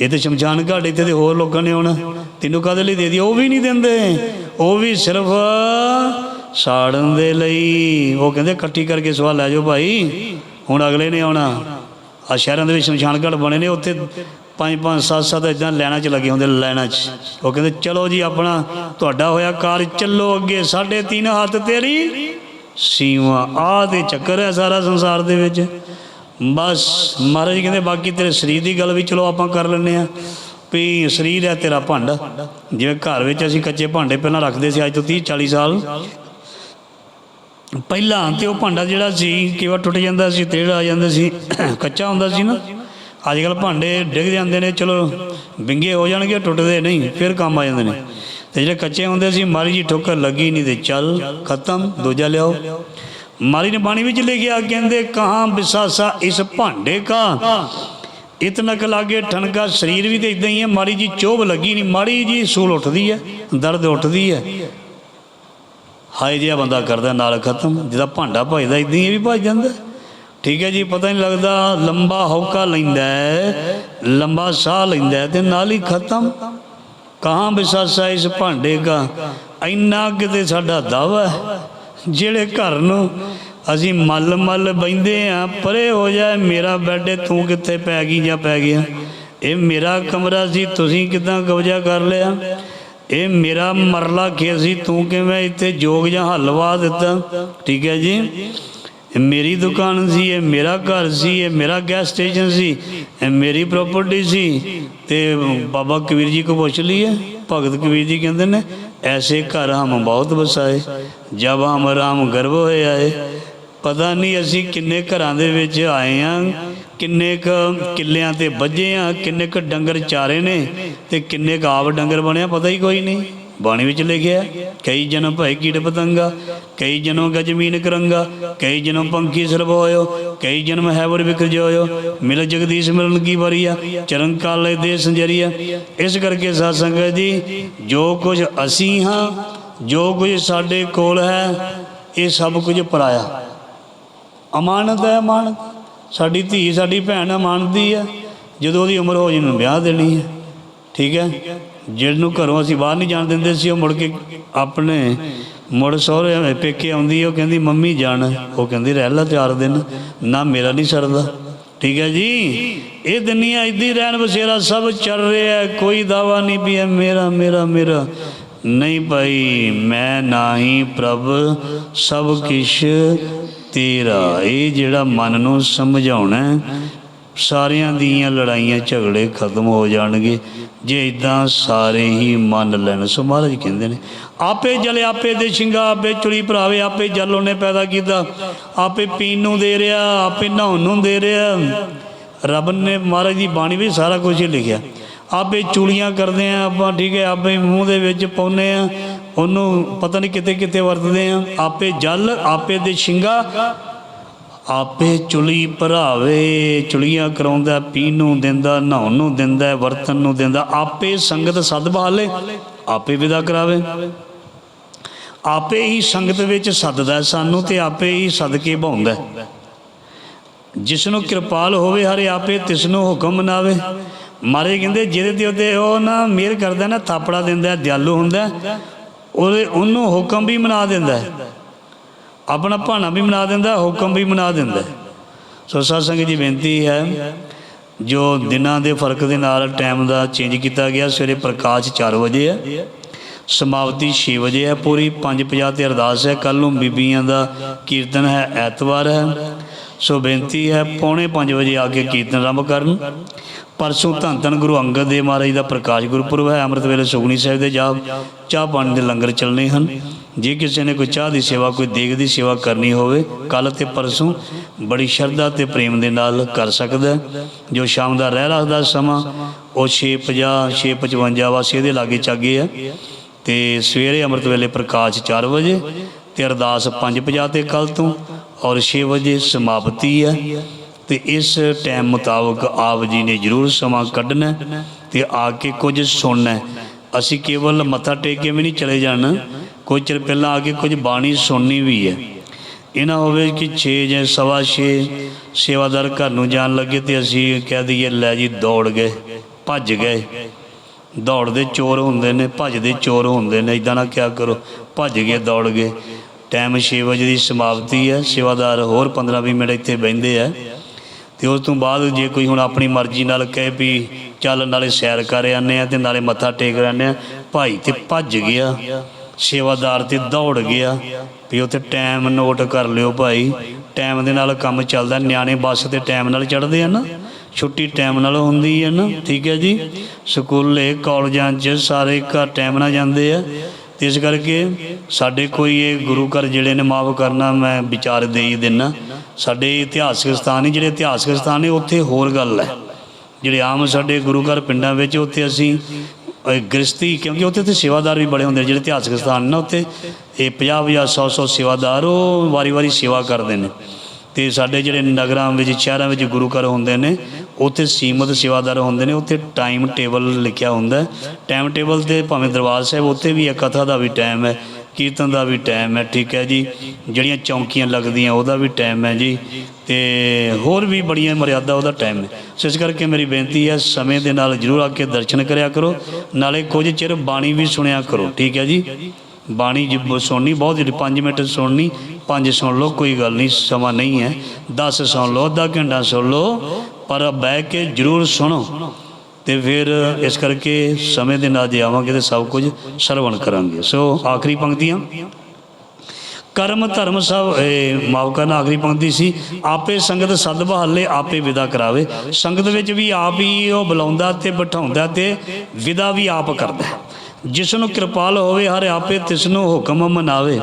ਇਹ ਤੇ ਸ਼ਮਸ਼ਾਨ ਘਾਟ ਇੱਥੇ ਦੇ ਹੋਰ ਲੋਕਾਂ ਨੇ ਆਉਣਾ। ਤੈਨੂੰ ਕਾਹਦੇ ਲਈ ਦੇ ਦਿਓ ਉਹ ਵੀ ਨਹੀਂ ਦਿੰਦੇ। ਉਹ ਵੀ ਸਿਰਫ ਸਾੜਨ ਦੇ ਲਈ। ਉਹ ਕਹਿੰਦੇ, ਇਕੱਠੀ ਕਰਕੇ ਸਵਾਲ ਲੈ ਜਾਓ ਭਾਈ। ਹੁਣ ਅਗਲੇ ਨੇ ਆਉਣਾ। ਆ ਸ਼ਹਿਰਾਂ ਦੇ ਵਿੱਚ ਸ਼ਮਸ਼ਾਨ ਘਾਟ ਬਣੇ ਨੇ, ਉੱਥੇ ਪੰਜ ਪੰਜ ਸੱਤ ਸੱਤ ਇਦਾਂ ਲੈਣਾ ਚ ਲੱਗੇ ਹੁੰਦੇ ਲੈਣਾ ਚ। ਉਹ ਕਹਿੰਦੇ, ਚਲੋ ਜੀ, ਆਪਣਾ ਤੁਹਾਡਾ ਹੋਇਆ ਕਾਰ ਚੱਲੋ ਅੱਗੇ। ਸਾਢੇ ਤਿੰਨ ਹੱਥ ਤੇਰੀ ਸੀਵਾ ਆਹ ਤੇ ਚੱਕਰ ਹੈ ਸਾਰਾ ਸੰਸਾਰ ਦੇ ਵਿੱਚ। ਬਸ, ਮਹਾਰਾਜ ਕਹਿੰਦੇ, ਬਾਕੀ ਤੇਰੇ ਸਰੀਰ ਦੀ ਗੱਲ ਵੀ ਚਲੋ ਆਪਾਂ ਕਰ ਲੈਂਦੇ ਆ ਵੀ ਸਰੀਰ ਹੈ ਤੇਰਾ ਭਾਂਡਾ। ਜਿਵੇਂ ਘਰ ਵਿੱਚ ਅਸੀਂ ਕੱਚੇ ਭਾਂਡੇ ਪਹਿਲਾਂ ਰੱਖਦੇ ਸੀ, ਅੱਜ ਤੋਂ 30 40 ਸਾਲ। ਪਹਿਲਾਂ ਤੇ ਉਹ ਭਾਂਡਾ ਜਿਹੜਾ ਸੀ ਕਈ ਟੁੱਟ ਜਾਂਦਾ ਸੀ ਤੇੜ ਆ ਜਾਂਦਾ ਸੀ, ਕੱਚਾ ਹੁੰਦਾ ਸੀ ਨਾ। ਅੱਜ ਕੱਲ ਭਾਂਡੇ ਡਿੱਗ ਜਾਂਦੇ ਨੇ, ਚਲੋ ਵਿੰਗੇ ਹੋ ਜਾਣਗੇ, ਟੁੱਟਦੇ ਨਹੀਂ, ਫਿਰ ਕੰਮ ਆ ਜਾਂਦੇ ਨੇ। ਤੇ ਜਿਹੜੇ ਕੱਚੇ ਹੁੰਦੇ ਸੀ ਮਾਰੀ ਜੀ ਠੋਕਰ ਲੱਗੀ ਨਹੀਂ ਤੇ ਚੱਲ, ਖਤਮ, ਦੂਜਾ ਲਿਆਓ। ਮਾਰੀ ਨੇ ਬਾਣੀ ਵਿੱਚ ਲਿਖਿਆ, ਕਹਿੰਦੇ, ਕਹਾਂ ਬਿਸਾਸਾ ਇਸ ਭਾਂਡੇ ਕਾ? ਇਤਨਾ ਕ ਲਾਗੇ ਠਣਕਾ, ਸਰੀਰ ਵੀ ਤੇ ਇਦਾਂ ਹੀ ਹੈ, ਮਾੜੀ ਜੀ ਚੋਭ ਲੱਗੀ ਨਹੀਂ, ਮਾੜੀ ਜੀ ਸੂਲ ਉੱਠਦੀ ਹੈ, ਦਰਦ ਉੱਠਦੀ ਹੈ। ਹਾਏ ਜਿਹਾ ਬੰਦਾ ਕਰਦਾ, ਨਾਲ ਖਤਮ, ਜਿਹਦਾ ਭਾਂਡਾ ਭਜਦਾ, ਇਦਾਂ ਹੀ ਇਹ ਵੀ ਭਜ ਜਾਂਦਾ। ਠੀਕ ਹੈ ਜੀ, ਪਤਾ ਨਹੀਂ ਲੱਗਦਾ, ਲੰਬਾ ਹੌਕਾ ਲੈਂਦਾ ਹੈ, ਲੰਬਾ ਸਾਹ ਲੈਂਦਾ ਤੇ ਨਾਲ ਹੀ ਖਤਮ। ਕਹਾਂ ਵਿਸ਼ਾਸਾ ਇਸ ਭਾਂਡੇ ਕਾ ਇੰਨਾ ਕਿਤੇ ਸਾਡਾ ਦਾਵਾ ਜਿਹੜੇ ਘਰ ਨੂੰ ਅਸੀਂ ਮੱਲ ਮੱਲ ਬੈੰਦੇ ਆ ਪਰੇ ਹੋ ਜਾਏ ਮੇਰਾ ਬੈੱਡ ਤੂੰ ਕਿੱਥੇ ਪੈ ਗਈ ਜਾਂ ਪੈ ਗਿਆ? ਇਹ ਮੇਰਾ ਕਮਰਾ ਸੀ, ਤੁਸੀਂ ਕਿਦਾਂ ਕਬਜ਼ਾ ਕਰ ਲਿਆ? ਇਹ ਮੇਰਾ ਮਰਲਾ ਖੇਤ ਸੀ, ਤੂੰ ਕਿਵੇਂ ਇੱਥੇ ਜੋਗ ਜਾਂ ਹਲਵਾ ਦਿੱਤਾ? ਠੀਕ ਹੈ ਜੀ। ਇਹ ਮੇਰੀ ਦੁਕਾਨ ਸੀ, ਇਹ ਮੇਰਾ ਘਰ ਸੀ, ਇਹ ਮੇਰਾ ਗੈਸ ਸਟੇਸ਼ਨ ਸੀ, ਇਹ ਮੇਰੀ ਪ੍ਰਾਪਰਟੀ ਸੀ। ਤੇ ਬਾਬਾ ਕਬੀਰ ਜੀ ਕੋ ਪੁੱਛ ਲਈਏ, ਭਗਤ ਕਬੀਰ ਜੀ ਕਹਿੰਦੇ ਨੇ, ਐਸੇ ਘਰ ਹਮ ਬਹੁਤ ਵਸਾਏ, ਜਬ ਹਮ ਰਾਮ ਗਰਭ ਹੋਏ ਆਏ। ਪਤਾ ਨਹੀਂ ਅਸੀਂ ਕਿੰਨੇ ਘਰਾਂ ਦੇ ਵਿੱਚ ਆਏ ਆ, ਕਿੰਨੇ ਕ ਕਿੱਲਿਆਂ ਤੇ ਵੱਜੇ ਆ, ਕਿੰਨੇ ਕ ਡੰਗਰ ਚਾਰੇ ਨੇ ਤੇ ਕਿੰਨੇ ਕ ਆਪ ਡੰਗਰ ਬਣਿਆ, ਪਤਾ ਹੀ ਕੋਈ ਨਹੀਂ। ਬਾਣੀ ਵਿੱਚ ਲਿਖਿਆ ਕਈ ਜਨਮ ਭਏ ਕੀਟ ਪਤੰਗਾ, ਕਈ ਜਨਮ ਗਜਮੀਨ ਕਰੰਗਾ, ਕਈ ਜਨਮ ਪੰਖੀ ਸਰਬ ਕਈ ਜਨਮ ਹੈਵਰ ਵਿਕਰ ਜੋਇਓ ਮਿਲ ਜਗਦੀਸ਼ ਮਿਲਨ ਕੀ ਵਰੀਆ, ਚਰਨ ਕਾਲੇ ਦੇ ਸੰਜਰੀਆ। ਇਸ ਕਰਕੇ ਸਾਧ ਸੰਗਤ ਜੀ, ਜੋ ਕੁਝ ਅਸੀਂ ਹਾਂ, ਜੋ ਕੁਝ ਸਾਡੇ ਕੋਲ ਹੈ, ਇਹ ਸਭ ਕੁਝ ਪਰਾਇਆ। ਅਮਾਨਤ ਹੈ ਅਮਾਨਤ, ਸਾਡੀ ਧੀ, ਸਾਡੀ ਭੈਣ ਅਮਾਨਤੀ ਹੈ, ਜਦੋਂ ਉਹਦੀ ਉਮਰ ਹੋ ਜੇ ਨੂੰ ਵਿਆਹ ਦੇਣੀ ਹੈ। ਠੀਕ ਹੈ? ਜਿਹਨੂੰ ਘਰੋਂ ਅਸੀਂ ਬਾਹਰ ਨਹੀਂ ਜਾਣ ਦਿੰਦੇ ਸੀ, ਉਹ ਮੁੜ ਕੇ ਆਪਣੇ ਮੁੜ ਸਹੁਰੇ ਪੇਕੇ ਆਉਂਦੀ, ਉਹ ਕਹਿੰਦੀ, ਮੰਮੀ ਜਾਣ ਉਹ ਕਹਿੰਦੀ ਰਹਿ ਲੈ ਚਾਰ ਦਿਨ, ਨਾ ਮੇਰਾ ਨਹੀਂ ਸਰਦਾ। ਠੀਕ ਹੈ ਜੀ? ਇਹ ਦੁਨੀਆ ਇਦਾਂ ਰਹਿਣ ਬਸੇਰਾ ਸਭ ਚੱਲ ਰਿਹਾ ਕੋਈ ਦਾਵਾ ਨਹੀਂ ਵੀ ਮੇਰਾ ਮੇਰਾ ਮੇਰਾ। ਨਹੀਂ ਭਾਈ, ਮੈਂ ਨਾਹੀ ਪ੍ਰਭ, ਸਭ ਕਿਛ ਤੇਰਾ। ਇਹ ਜਿਹੜਾ ਮਨ ਨੂੰ ਸਮਝਾਉਣਾ ਸਾਰਿਆਂ ਦੀਆਂ ਲੜਾਈਆਂ, ਝਗੜੇ ਖਤਮ ਹੋ ਜਾਣਗੇ। ਜੇ ਇਦਾਂ ਸਾਰੇ ਹੀ ਮੰਨ ਲੈਣ। ਸੋ ਮਹਾਰਾਜ ਕਹਿੰਦੇ ਨੇ, ਆਪੇ ਜਲ ਆਪੇ ਦੇ ਸ਼ਿੰਗਾ ਆਪੇ ਚੁਲੀ ਭਰਾਵੇ, ਆਪੇ ਜਲ ਉਹਨੇ ਪੈਦਾ ਕੀਤਾ। ਆਪੇ ਪੀਣ ਨੂੰ ਦੇ ਰਿਹਾ, ਆਪੇ ਨਹਾਉਣ ਨੂੰ ਦੇ ਰਿਹਾ। ਰੱਬ ਨੇ ਮਹਾਰਾਜ ਦੀ ਬਾਣੀ ਵਿੱਚ ਸਾਰਾ ਕੁਝ ਹੀ ਲਿਖਿਆ। ਆਪੇ ਚੂਲੀਆਂ ਕਰਦੇ ਆ, ਆਪਾਂ ਠੀਕ ਹੈ, ਆਪੇ ਮੂੰਹ ਦੇ ਵਿੱਚ ਪਾਉਨੇ ਆ, ਉਹਨੂੰ ਪਤਾ ਨਹੀਂ ਕਿਤੇ ਕਿਤੇ ਵਰਤਦੇ ਆ। ਆਪੇ ਜਲ, ਆਪੇ ਦੇ ਸ਼ਿੰਗਾ ਆਪੇ ਚੁਲੀ ਭਰਾਵੇ, ਚੁਲੀਆਂ ਕਰਾਉਂਦਾ, ਪੀਣ ਨੂੰ ਦਿੰਦਾ, ਨਹਾਉਣ ਨੂੰ ਦਿੰਦਾ ਵਰਤਨ ਨੂੰ ਦਿੰਦਾ, ਆਪੇ ਸੰਗਤ ਸਦ ਬਹਾਲੇ ਆਪੇ ਵਿਦਾ ਕਰਾਵੇ। ਆਪੇ ਹੀ ਸੰਗਤ ਵਿੱਚ ਸੱਦਦਾ ਸਾਨੂੰ ਤੇ ਆਪੇ ਹੀ ਸਦਕੇ ਭਾਉਂਦਾ। ਜਿਸ ਨੂੰ ਕਿਰਪਾਲ ਹੋਵੇ ਹਰੇ ਆਪੇ ਤਿਸ ਨੂੰ ਹੁਕਮ ਮਨਾਵੇ। ਮਾਰੇ ਕਹਿੰਦੇ, ਜਿਹਦੇ ਤੇ ਉਹਦੇ ਉਹ ਨਾ ਮਿਹਰ ਕਰਦਾ, ਨਾ ਥਾਪੜਾ ਦਿੰਦਾ, ਦਿਆਲੂ ਹੁੰਦਾ, ਉਹਦੇ ਉਹਨੂੰ ਹੁਕਮ ਵੀ ਮਨਾ ਦਿੰਦਾ। ਆਪਣਾ ਭਾਣਾ ਵੀ ਮਨਾ ਦਿੰਦਾ, ਹੁਕਮ ਵੀ ਮਨਾ ਦਿੰਦਾ। ਸੋ ਸਾਧ ਸੰਗਤ ਜੀ, ਬੇਨਤੀ ਹੈ, ਜੋ ਦਿਨਾਂ ਦੇ ਫ਼ਰਕ ਦੇ ਨਾਲ ਟਾਈਮ ਦਾ ਚੇਂਜ ਕੀਤਾ ਗਿਆ, ਸਵੇਰੇ ਪ੍ਰਕਾਸ਼ 4 ਵਜੇ ਹੈ, ਸਮਾਪਤੀ 6 ਵਜੇ ਹੈ ਪੂਰੀ। 5:50 ਤੇ ਅਰਦਾਸ ਹੈ ਕੱਲ ਨੂੰ ਬੀਬੀਆਂ ਦਾ ਕੀਰਤਨ ਹੈ, ਐਤਵਾਰ ਹੈ। ਸੋ ਬੇਨਤੀ ਹੈ, ਪੌਣੇ 5 ਵਜੇ ਆ ਕੇ ਕੀਰਤਨ ਆਰੰਭ ਕਰਨ। ਪਰਸੋਂ ਧੰਨ ਧੰਨ ਗੁਰੂ ਅੰਗਦ ਦੇਵ ਮਹਾਰਾਜ ਦਾ ਪ੍ਰਕਾਸ਼ ਗੁਰਪੁਰਬ ਹੈ। ਅੰਮ੍ਰਿਤ ਵੇਲੇ ਸੁਖਣੀ ਸਾਹਿਬ ਦੇ ਜਾਪ, ਚਾਹ ਪਾਣੀ ਦੇ ਲੰਗਰ ਚੱਲਣੇ ਹਨ। ਜੇ ਕਿਸੇ ਨੇ ਕੋਈ ਚਾਹ ਦੀ ਸੇਵਾ, ਕੋਈ ਦੇਗ ਦੀ ਸੇਵਾ ਕਰਨੀ ਹੋਵੇ ਕੱਲ ਤੇ ਪਰਸੋਂ ਬੜੀ ਸ਼ਰਧਾ ਤੇ ਪ੍ਰੇਮ ਦੇ ਨਾਲ ਕਰ ਸਕਦਾ ਜੋ ਸ਼ਾਮ ਦਾ ਰਹਿ ਰੱਖਦਾ ਸਮਾਂ, ਉਹ 650 655 ਵਾਸੀ ਇਹਦੇ ਲਾਗੇ ਚਾਗੇ ਆ ਤੇ ਸਵੇਰੇ ਅੰਮ੍ਰਿਤ ਵੇਲੇ ਪ੍ਰਕਾਸ਼ 4 ਵਜੇ ਤੇ ਅਰਦਾਸ 5:50 ਤੇ ਕੱਲ ਤੋਂ ਔਰ 6 ਵਜੇ ਸਮਾਪਤੀ ਹੈ। ਤੇ ਇਸ ਟਾਈਮ ਮੁਤਾਬਕ ਆਪ ਜੀ ਨੇ ਜ਼ਰੂਰ ਸਮਾਂ ਕੱਢਣਾ ਹੈ ਤੇ ਆ ਕੇ ਕੁਝ ਸੁਣਨਾ ਅਸੀਂ ਕੇਵਲ ਮੱਥਾ ਟੇਕ ਕੇ ਵੀ ਨਹੀਂ ਚਲੇ ਜਾਣਾ। ਕੁਝ ਚਿਰ ਪਹਿਲਾਂ ਆ ਕੇ ਕੁਝ ਬਾਣੀ ਸੁਣਨੀ ਵੀ ਹੈ। ਇਹ ਨਾ ਹੋਵੇ ਕਿ 6 ਜਾਂ ਸਵਾ 6 ਸੇਵਾਦਾਰ ਘਰ ਨੂੰ ਜਾਣ ਲੱਗੇ ਤੇ ਅਸੀਂ ਕਹਿ ਦਈਏ, ਲੈ ਜੀ ਦੌੜ ਗਏ, ਭੱਜ ਗਏ। ਦੌੜਦੇ ਚੋਰ ਹੁੰਦੇ ਨੇ, ਭੱਜਦੇ ਚੋਰ ਹੁੰਦੇ ਨੇ। ਇਦਾਂ ਨਾ ਕਿਆ ਕਰੋ, ਭੱਜ ਗਏ, ਦੌੜ ਗਏ। ਟਾਈਮ 6 ਵਜੇ ਦੀ ਸਮਾਪਤੀ ਹੈ। ਸੇਵਾਦਾਰ ਹੋਰ 15-20 ਮਿੰਟ ਇੱਥੇ ਬਹਿੰਦੇ ਆ। ਤੇ ਉਸ ਤੋਂ ਬਾਅਦ ਜੇ ਕੋਈ ਹੁਣ ਆਪਣੀ ਮਰਜ਼ੀ ਨਾਲ ਕਹੇ ਵੀ ਚੱਲ ਨਾਲੇ ਸੈਰ ਕਰ ਆਨੇ ਆ ਤੇ ਨਾਲੇ ਮੱਥਾ ਟੇਕ ਆਨੇ ਆ ਭਾਈ ਤੇ ਭੱਜ ਗਿਆ, ਸੇਵਾਦਾਰ ਤੇ ਦੌੜ ਗਿਆ, ਵੀ ਉੱਥੇ ਟਾਈਮ ਨੋਟ ਕਰ ਲਿਓ ਭਾਈ। ਟਾਈਮ ਦੇ ਨਾਲ ਕੰਮ ਚੱਲਦਾ, ਨਿਆਣੇ ਬੱਸ ਤੇ ਟਾਈਮ ਨਾਲ ਚੜ੍ਹਦੇ ਆ ਨਾ, ਛੁੱਟੀ ਟਾਈਮ ਨਾਲ ਹੁੰਦੀ ਹੈ ਨਾ, ਠੀਕ ਹੈ ਜੀ। ਸਕੂਲੇ, ਕਾਲਜਾਂ 'ਚ ਸਾਰੇ ਘਰ ਟਾਈਮ ਨਾਲ ਜਾਂਦੇ ਆ। ਤੇ ਇਸ ਕਰਕੇ ਸਾਡੇ ਕੋਈ ਇਹ ਗੁਰੂ ਘਰ ਜਿਹੜੇ ਨੇ ਮਾਫ ਕਰਨਾ ਮੈਂ ਵਿਚਾਰ ਦੇ ਹੀ ਦਿੰਨਾ। ਸਾਡੇ ਇਤਿਹਾਸਕ ਸਥਾਨ ਨੇ ਜਿਹੜੇ ਇਤਿਹਾਸਕ ਸਥਾਨ ਨੇ ਉੱਥੇ ਹੋਰ ਗੱਲ ਹੈ। ਜਿਹੜੇ ਆਮ ਸਾਡੇ ਗੁਰੂ ਘਰ ਪਿੰਡਾਂ ਵਿੱਚ ਉੱਥੇ ਅਸੀਂ ਅਹ, ਗ੍ਰਸਤੀ ਕਿਉਂਕਿ ਉੱਥੇ ਤੇ ਸੇਵਾਦਾਰ ਵੀ ਬੜੇ ਹੁੰਦੇ ਜਿਹੜੇ ਇਤਿਹਾਸਕ ਸਥਾਨ ਨੇ ਨਾ ਉੱਥੇ ਇਹ 50 50 100 100 ਸੇਵਾਦਾਰ ਉਹ ਵਾਰੀ-ਵਾਰੀ ਸੇਵਾ ਕਰਦੇ ਨੇ। ਤੇ ਸਾਡੇ ਜਿਹੜੇ ਨਗਰਾਂ ਵਿੱਚ, ਸ਼ਹਿਰਾਂ ਵਿੱਚ ਗੁਰੂ ਘਰ ਹੁੰਦੇ ਨੇ, ਉੱਥੇ ਸੀਮਤ ਸੇਵਾਦਾਰ ਹੁੰਦੇ ਨੇ, ਉੱਥੇ ਟਾਈਮ ਟੇਬਲ ਲਿਖਿਆ ਹੁੰਦਾ ਟਾਈਮ ਟੇਬਲ ਤੇ ਭਾਵੇਂ ਦਰਬਾਰ ਸਾਹਿਬ, ਉੱਥੇ ਵੀ ਹੈ ਕਥਾ ਦਾ ਵੀ ਟਾਈਮ ਹੈ, ਕੀਰਤਨ ਦਾ ਵੀ ਟਾਈਮ ਹੈ, ਠੀਕ ਹੈ ਜੀ। ਜਿਹੜੀਆਂ ਚੌਂਕੀਆਂ ਲੱਗਦੀਆਂ, ਉਹਦਾ ਵੀ ਟਾਈਮ ਹੈ ਜੀ। ਤੇ ਹੋਰ ਵੀ ਬੜੀਆਂ ਮਰਿਆਦਾ ਉਹਦਾ ਟਾਈਮ ਹੈ। ਸੋ ਇਸ ਕਰਕੇ ਮੇਰੀ ਬੇਨਤੀ ਹੈ, ਸਮੇਂ ਦੇ ਨਾਲ ਜਰੂਰ ਆ ਕੇ ਦਰਸ਼ਨ ਕਰਿਆ ਕਰੋ। ਨਾਲੇ ਕੁਝ ਚਿਰ ਬਾਣੀ ਵੀ ਸੁਣਿਆ ਕਰੋ, ਠੀਕ ਹੈ ਜੀ। ਬਾਣੀ ਜੀ ਸੁਣਨੀ, ਬਹੁਤ ਜਿਹੜੀ 5 ਮਿੰਟ ਸੁਣਨੀ, ਪੰਜ ਸੁਣ ਲਓ, ਕੋਈ ਗੱਲ ਨਹੀਂ, ਸਮਾਂ ਨਹੀਂ ਹੈ। 10 ਸੁਣ ਲਓ, ਅੱਧਾ ਘੰਟਾ ਸੁਣ ਲਓ, ਪਰ ਬਹਿ ਕੇ ਜਰੂਰ ਸੁਣੋ। ਤੇ ਫਿਰ ਇਸ ਕਰਕੇ ਸਮੇਂ ਦੇ ਨਾਲ ਜੇ ਆਵਾਂਗੇ ਤੇ ਸਭ ਕੁਝ ਸਰਵਣ ਕਰਾਂਗੇ। ਸੋ ਆਖਰੀ ਪੰਕਤੀਆਂ। ਕਰਮ, ਧਰਮ ਸਭ, ਇਹ ਮਾਫ ਕਰਨਾ, ਆਖਰੀ ਪੰਕਤੀ ਸੀ, ਆਪੇ ਸੰਗਤ ਸਦ ਬਹਾਲੇ ਆਪੇ ਵਿਦਾ ਕਰਾਵੇ। ਸੰਗਤ ਵਿੱਚ ਵੀ ਆਪ ਹੀ ਉਹ ਬੁਲਾਉਂਦਾ ਤੇ ਬਿਠਾਉਂਦਾ ਤੇ ਵਿਦਾ ਵੀ ਆਪ ਕਰਦਾ। ਜਿਸ ਨੂੰ ਕਿਰਪਾਲ ਹੋਵੇ, ਹਰ ਆਪੇ ਤਿਸ ਨੂੰ ਹੁਕਮ ਮਨਾਵੇ।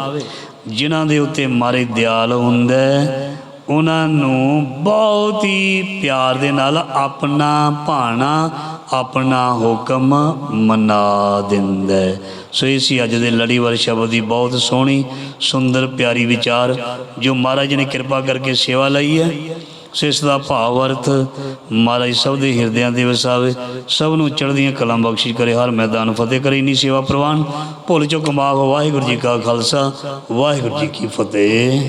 ਜਿਨ੍ਹਾਂ ਦੇ ਉੱਤੇ ਮਾਰੇ ਦਿਆਲ ਹੁੰਦਾ, ਉਹਨਾਂ ਨੂੰ ਬਹੁਤ ਹੀ ਪਿਆਰ ਦੇ ਨਾਲ ਆਪਣਾ ਭਾਣਾ, ਆਪਣਾ ਹੁਕਮ ਮਨਾ ਦਿੰਦਾ। ਸੋ ਇਹ ਸੀ ਅੱਜ ਦੇ ਲੜੀਵਾਰ ਸ਼ਬਦ ਦੀ ਬਹੁਤ ਸੋਹਣੀ, ਸੁੰਦਰ, ਪਿਆਰੀ ਵਿਚਾਰ, ਜੋ ਮਹਾਰਾਜ ਨੇ ਕਿਰਪਾ ਕਰਕੇ ਸੇਵਾ ਲਈ ਹੈ। ਸੋ ਦਾ ਭਾਵ ਅਰਥ ਮਹਾਰਾਜ ਸਭ ਦੇ ਹਿਰਦਿਆਂ ਦੇ ਵਸਾਵੇ ਸਭ ਨੂੰ ਚੜ੍ਹਦੀਆਂ ਕਲਾਂ ਬਖਸ਼ਿਸ਼ ਕਰੇ, ਹਰ ਮੈਦਾਨ ਫਤਿਹ ਕਰੇ, ਇਨੀ ਸੇਵਾ ਪ੍ਰਵਾਨ। ਭੁੱਲ ਚੁੱਕ ਮਾਫ, ਵਾਹਿਗੁਰੂ ਜੀ ਕਾ ਖਾਲਸਾ, ਵਾਹਿਗੁਰੂ ਜੀ ਕੀ ਫਤਿਹ।